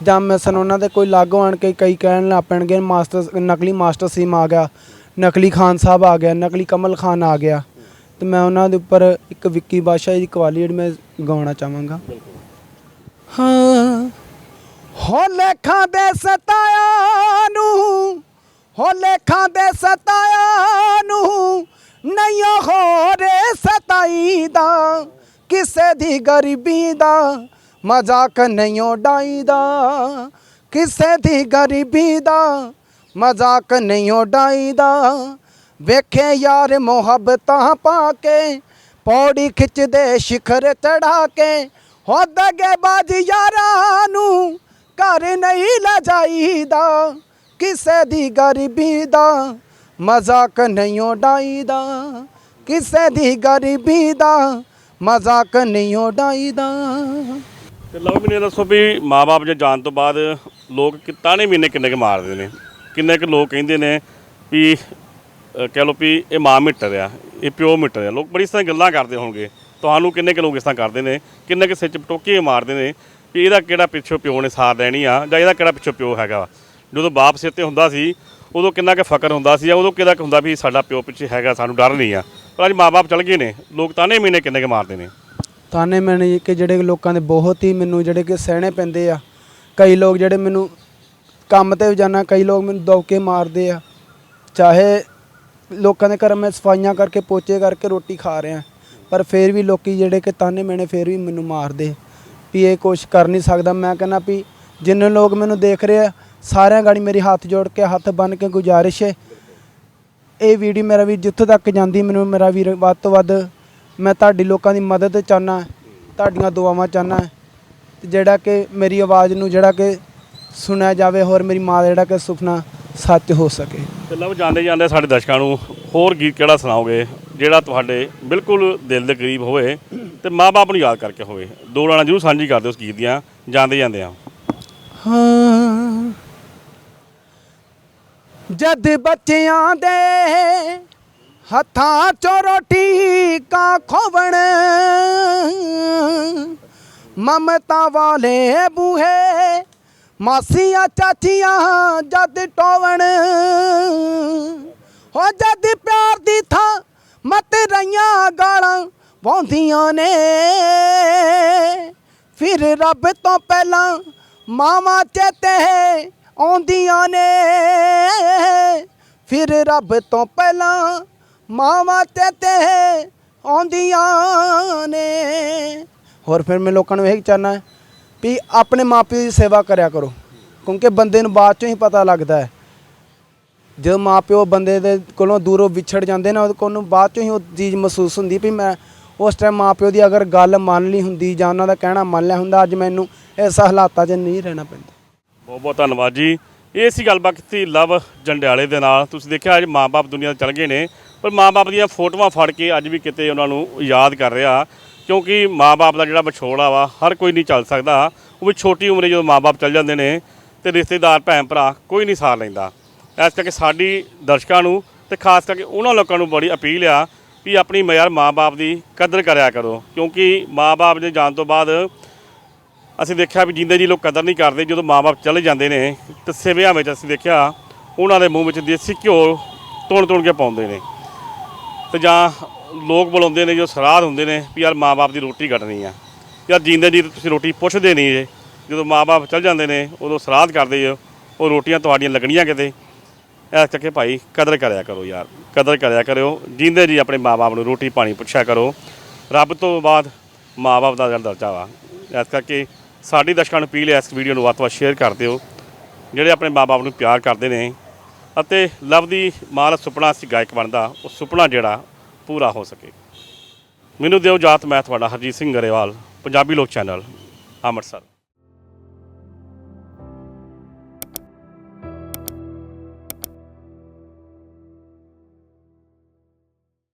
ਜਾਂ ਮੈਂ ਸੁਣਾਉਣਾ ਤੇ ਕੋਈ ਲਾਗੋਂ ਆਣ ਕੇ ਕਈ ਕਹਿਣ ਲੱਗ ਪੈਣਗੇ, ਮਾਸਟਰ, ਨਕਲੀ ਮਾਸਟਰ ਸੀਮ ਆ ਗਿਆ, ਨਕਲੀ ਖਾਨ ਸਾਹਿਬ ਆ ਗਿਆ, ਨਕਲੀ ਕਮਲ ਖਾਨ ਆ ਗਿਆ। ਤੇ ਮੈਂ ਉਹਨਾਂ ਦੇ ਉੱਪਰ ਇੱਕ ਵਿੱਕੀ ਬਾਦਸ਼ਾਹ ਦੀ ਕਵਾਲੀ ਜਿਹੜੀ ਮੈਂ ਗਾਉਣਾ ਚਾਹਾਂਗਾ। ਹਾਂ। ਹੋ ਲੇਖਾਂ ਦੇ ਸਤਾਇਆ ਨੂੰ ਹੋ ਲੇਖਾਂ ਦੇ ਸਤਾਇਆ ਨੂੰ ਨਹੀਂ ਹੋ ਹੋਰੇ ਸਤਾਈ ਦਾ, ਕਿਸੇ ਦੀ ਗਰੀਬੀ ਦਾ ਮਜ਼ਾਕ ਨਹੀਂ ਉਡਾਈਦਾ ਕਿਸੇ ਦੀ ਗਰੀਬੀ ਦਾ ਮਜ਼ਾਕ ਨਹੀਂ ਉਡਾਈਦਾ ਵੇਖੇ ਯਾਰ ਮੁਹੱਬਤਾਂ ਪਾ ਕੇ, ਪੌੜੀ ਖਿੱਚਦੇ ਸ਼ਿਖਰ ਚੜਾ ਕੇ ਹੋ ਦਗੇ ਬਾਜ ਯਾਰਾਂ ਨੂੰ ਘਰ ਨਹੀਂ ਲੈ ਜਾਈਦਾ, ਕਿਸੇ ਦੀ ਗਰੀਬੀ ਦਾ ਮਜ਼ਾਕ ਨਹੀਂ ਉਡਾਈਦਾ। ਕਿਸੇ ਦੀ ਗਰੀਬੀ ਦਾ ਮਜ਼ਾਕ ਨਹੀਂ ਉਡਾਈਦਾ। ਤੇ ਲਵ ਮੈਨੂੰ ਦੱਸੋ ਵੀ ਮਾਪੇ ਜੇ ਜਾਣ ਤੋਂ ਬਾਅਦ ਲੋਕ ਕਿ- ਤਾਣੇ ਮਹੀਨੇ ਕਿੰਨੇ ਕੁ ਮਾਰਦੇ ਨੇ? ਕਿੰਨੇ ਕੁ ਲੋਕ ਕਹਿੰਦੇ ਨੇ ਵੀ ਕਹਿ ਲਓ ਵੀ ਇਹ ਮਾਂ ਮਿੱਟ ਰਿਹਾ ਇਹ ਪਿਓ ਮਿੱਟ ਰਿਹਾ ਲੋਕ ਬੜੀ ਸਾਰੀਆਂ ਗੱਲਾਂ ਕਰਦੇ ਹੋਣਗੇ। ਤੁਹਾਨੂੰ ਕਿੰਨੇ ਕੁ ਲੋਕ ਇਸ ਤਰ੍ਹਾਂ ਕਰਦੇ ਨੇ? ਕਿੰਨੇ ਕੁ ਸਿਰ 'ਚ ਪਟੋਕੇ ਮਾਰਦੇ ਨੇ? ਵੀ ਇਹਦਾ ਕਿਹੜਾ ਪਿੱਛੋਂ ਪਿਓ ਨੇ ਸਾਥ ਦੇਣੀ ਆ, ਜਾਂ ਇਹਦਾ ਕਿਹੜਾ ਪਿੱਛੋਂ ਪਿਓ ਹੈਗਾ ਜਦੋਂ ਬਾਪ ਸਿਰ ਤੇ ਹੁੰਦਾ ਸੀ, ਉਦੋਂ ਕਿੰਨਾ ਕੁ ਫਕਰ ਹੁੰਦਾ ਸੀ ਉਦੋਂ ਕਿਹਦਾ ਕੁ ਹੁੰਦਾ ਵੀ ਸਾਡਾ ਪਿਓ ਪਿੱਛੇ ਹੈਗਾ, ਸਾਨੂੰ ਡਰ ਨਹੀਂ ਆ? ਪਰ ਅੱਜ ਮਾਪੇ ਚਲ ਗਏ ਨੇ, ਲੋਕ ਤਾਨੇ ਮਹੀਨੇ ਕਿੰਨੇ ਕੁ ਮਾਰਦੇ ਨੇ? ਤਾਨੇ ਮੈਨੇ ਕਿ ਜਿਹੜੇ ਲੋਕਾਂ ਦੇ ਬਹੁਤ ਹੀ ਮੈਨੂੰ ਜਿਹੜੇ ਕਿ ਸਹਿਣੇ ਪੈਂਦੇ ਆ। ਕਈ ਲੋਕ ਜਿਹੜੇ ਮੈਨੂੰ ਕੰਮ ਤੇ ਵੀ ਜਾਣਾ ਕਈ ਲੋਕ ਮੈਨੂੰ ਦੌਕੇ ਮਾਰਦੇ ਆ। ਚਾਹੇ ਲੋਕਾਂ ਦੇ ਘਰ ਮੈਂ ਸਫਾਈਆਂ ਕਰਕੇ, ਪੋਚੇ ਕਰਕੇ ਰੋਟੀ ਖਾ ਰਿਹਾ, ਪਰ ਫਿਰ ਵੀ ਲੋਕੀ ਜਿਹੜੇ ਕਿ ਤਾਨੇ ਮੈਨੇ ਫਿਰ ਵੀ ਮੈਨੂੰ ਮਾਰਦੇ। ਵੀ ਇਹ ਕੁਛ ਕਰ ਨਹੀਂ ਸਕਦਾ। ਮੈਂ ਕਹਿੰਦਾ ਵੀ ਜਿੰਨੇ ਲੋਕ ਮੈਨੂੰ ਦੇਖ ਰਹੇ ਆ, ਸਾਰਿਆਂ ਗਾੜੀ ਮੇਰੀ ਹੱਥ ਜੋੜ ਕੇ ਹੱਥ ਬੰਨ ਕੇ ਗੁਜ਼ਾਰਿਸ਼ ਹੈ ਇਹ ਵੀਡੀਓ ਮੇਰਾ ਵੀ ਜਿੱਥੋਂ ਤੱਕ ਜਾਂਦੀ, ਮੈਨੂੰ ਮੇਰਾ ਵੀਰ ਵੱਧ ਤੋਂ ਵੱਧ ਮੈਂ ਤੁਹਾਡੀ ਲੋਕਾਂ ਦੀ ਮਦਦ ਚਾਹਨਾ ਤੁਹਾਡੀਆਂ ਦੁਆਵਾਂ ਚਾਹਨਾ ਜਿਹੜਾ ਕਿ ਮੇਰੀ ਆਵਾਜ਼ ਨੂੰ ਜਿਹੜਾ ਕਿ ਸੁਣਿਆ ਜਾਵੇ ਹੋਰ ਮੇਰੀ ਮਾਂ ਦਾ ਜਿਹੜਾ ਕਿ ਸੁਪਨਾ ਸੱਚ ਹੋ ਸਕੇ। ਤੇ ਲਵ ਜਾਂਦੇ ਜਾਂਦੇ ਸਾਡੇ ਦਰਸ਼ਕਾਂ ਨੂੰ ਹੋਰ ਗੀਤ ਕਿਹੜਾ ਸੁਣਾਓਗੇ? ਜਿਹੜਾ ਤੁਹਾਡੇ ਬਿਲਕੁਲ ਦਿਲ ਦੇ ਕਰੀਬ ਹੋਵੇ ਤੇ ਮਾਪੇ ਨੂੰ ਯਾਦ ਕਰਕੇ ਹੋਵੇ। ਦੋ ਲਾਣਾ ਜਰੂਰ ਸਾਂਝੀ ਕਰਦੇ ਉਸ ਗੀਤ ਦੀਆਂ, ਜਾਂਦੇ ਜਾਂਦੇ ਆ ਹਾਂ। ਜਦ ਬੱਚਿਆਂ ਦੇ ਹੱਥਾਂ ਚੋਂ ਰੋਟੀ ਕਾ ਖੋਵਣ, ਮਮਤਾ ਵਾਲੇ ਬੂਹੇ ਮਾਸੀਆਂ ਚਾਚੀਆਂ ਜਦ ਟੋਵਣ, ਹੋ ਜਦ ਪਿਆਰ ਦੀ ਥਾਂ ਮਤ ਰਈਆਂ ਗਾਲਾਂ ਵਾਉਂਦੀਆਂ ਨੇ। ਫਿਰ ਰੱਬ ਤੋਂ ਪਹਿਲਾਂ ਮਾਵਾਂ ਚੇਤੇ ਆਉਂਦੀਆਂ ਨੇ। ਫਿਰ ਰੱਬ ਤੋਂ ਪਹਿਲਾਂ ਮਾਵਾਂ ਚੇਤੇ ਆਉਂਦੀਆਂ ਨੇ। ਹੋਰ ਫਿਰ ਮੈਂ ਲੋਕਾਂ ਨੂੰ ਇਹ ਚਾਹਨਾ ਵੀ ਆਪਣੇ ਮਾਪਿਆਂ ਦੀ ਸੇਵਾ ਕਰਿਆ ਕਰੋ, ਕਿਉਂਕਿ ਬੰਦੇ ਨੂੰ ਬਾਅਦ ਚੋਂ ਹੀ ਪਤਾ ਲੱਗਦਾ ਹੈ। ਜਦੋਂ ਮਾਪਿਓ ਬੰਦੇ ਦੇ ਕੋਲੋਂ ਦੂਰੋਂ ਵਿਛੜ ਜਾਂਦੇ ਨੇ, ਉਹਦੇ ਕੋਲ ਨੂੰ ਬਾਅਦ ਚੋਂ ਹੀ ਉਹ ਚੀਜ਼ ਮਹਿਸੂਸ ਹੁੰਦੀ ਵੀ ਮੈਂ ਉਸ ਟਾਈਮ ਮਾਪਿਓ ਦੀ ਅਗਰ ਗੱਲ ਮੰਨ ਲਈ ਹੁੰਦੀ ਜਾਂ ਉਹਨਾਂ ਦਾ ਕਹਿਣਾ ਮੰਨ ਲਿਆ ਹੁੰਦਾ, ਅੱਜ ਮੈਨੂੰ ਇਸ ਹਾਲਾਤਾਂ 'ਚ ਨਹੀਂ ਰਹਿਣਾ ਪੈਂਦਾ। ਬਹੁਤ ਬਹੁਤ ਧੰਨਵਾਦ ਜੀ। ਇਹ ਸੀ ਗੱਲਬਾਤ ਕੀਤੀ ਲਵ ਜੰਡਿਆਲੇ ਦੇ ਨਾਲ। ਤੁਸੀਂ ਦੇਖਿਆ ਅੱਜ ਮਾਪੇ ਦੁਨੀਆ ਤੋਂ ਚਲ ਗਏ ਨੇ, ਪਰ ਮਾਪੇ ਦੀਆਂ ਫੋਟੋਆਂ ਫੜ ਕੇ ਅੱਜ ਵੀ ਕਿਤੇ ਉਹਨਾਂ ਨੂੰ ਯਾਦ ਕਰ ਰਿਹਾ, ਕਿਉਂਕਿ ਮਾਪੇ ਦਾ ਜਿਹੜਾ ਵਿਛੋੜਾ ਵਾ, ਹਰ ਕੋਈ ਨਹੀਂ ਚੱਲ ਸਕਦਾ। ਉਹ ਵੀ ਛੋਟੀ ਉਮਰੇ ਜਦੋਂ ਮਾਪੇ ਚੱਲ ਜਾਂਦੇ ਨੇ ਤੇ ਰਿਸ਼ਤੇਦਾਰ ਭੈਣ ਭਰਾ ਕੋਈ ਨਹੀਂ ਸਾਰ ਲੈਂਦਾ। ਇਸ ਕਰਕੇ ਸਾਡੀ ਦਰਸ਼ਕਾਂ ਨੂੰ ਤੇ ਖਾਸ ਕਰਕੇ ਉਹਨਾਂ ਲੋਕਾਂ ਨੂੰ ਬੜੀ ਅਪੀਲ ਆ ਵੀ ਆਪਣੀ ਯਾਰ ਮਾਪੇ ਦੀ ਕਦਰ ਕਰਿਆ ਕਰੋ। ਕਿਉਂਕਿ ਮਾਪੇ ਦੇ ਜਾਣ ਤੋਂ ਬਾਅਦ ਅਸੀਂ ਦੇਖਿਆ ਵੀ ਜਿੰਦੇ ਜੀ ਲੋਕ ਕਦਰ ਨਹੀਂ ਕਰਦੇ, ਜਦੋਂ ਮਾਪੇ ਚਲੇ ਜਾਂਦੇ ਨੇ ਤੇ ਸਿਵਿਆਂ ਵਿੱਚ ਅਸੀਂ ਦੇਖਿਆ ਉਹਨਾਂ ਦੇ ਮੂੰਹ ਵਿੱਚ ਦੇਸੀ ਘਿਓ ਤੁਣ ਤੁਣ ਕੇ ਪਾਉਂਦੇ ਨੇ। ਤੇ ਜਾਂ ਲੋਕ ਬੁਲਾਉਂਦੇ ਨੇ, ਜੋ ਸਰਾਧ ਹੁੰਦੇ ਨੇ ਵੀ ਯਾਰ ਮਾਪੇ ਦੀ ਰੋਟੀ ਕੱਟਣੀ ਆ। ਯਾਰ ਜਿੰਦੇ ਜੀ ਤੁਸੀਂ ਰੋਟੀ ਪੁੱਛਦੇ ਨਹੀਂ ਜੇ, ਜਦੋਂ ਮਾਪੇ ਚਲ ਜਾਂਦੇ ਨੇ, ਉਦੋਂ ਸਰਾਧ ਕਰਦੇ ਜੇ, ਉਹ ਰੋਟੀਆਂ ਤੁਹਾਡੀਆਂ ਲੱਗਣੀਆਂ ਕਿਤੇ। ਇਸ ਕਰਕੇ ਭਾਈ, ਕਦਰ ਕਰਿਆ ਕਰੋ ਯਾਰ, ਕਦਰ ਕਰਿਆ ਕਰਿਓ, ਜਿੰਦੇ ਜੀ ਆਪਣੇ ਮਾਪੇ ਨੂੰ ਰੋਟੀ ਪਾਣੀ ਪੁੱਛਿਆ ਕਰੋ, ਰੱਬ ਤੋਂ ਬਾਅਦ ਮਾਪੇ ਦਾ ਜਿਹੜਾ ਦਰਜਾ ਵਾ। ਇਸ ਕਰਕੇ ਸਾਡੀ ਦਰਸ਼ਕਾਂ ਨੂੰ ਅਪੀਲ ਹੈ, ਇਸ ਵੀਡੀਓ ਨੂੰ ਵੱਧ ਤੋਂ ਵੱਧ ਸ਼ੇਅਰ ਕਰ ਦਿਓ। ਜਿਹੜੇ ਆਪਣੇ ਮਾਪੇ ਨੂੰ ਪਿਆਰ ਕਰਦੇ ਨੇ ਅਤੇ ਲਵ ਦੀ ਮਾਂ ਦਾ ਸੁਪਨਾ ਸੀ ਗਾਇਕ ਬਣਦਾ, ਉਹ ਸੁਪਨਾ ਜਿਹੜਾ ਪੂਰਾ ਹੋ ਸਕੇ। ਮੈਨੂੰ ਦਿਓ ਜਾਤ ਮੈਂ ਤੁਹਾਡਾ ਹਰਜੀਤ ਸਿੰਘ ਗਰੇਵਾਲ, ਪੰਜਾਬੀ ਲੋਕ ਚੈਨਲ, ਅੰਮ੍ਰਿਤਸਰ।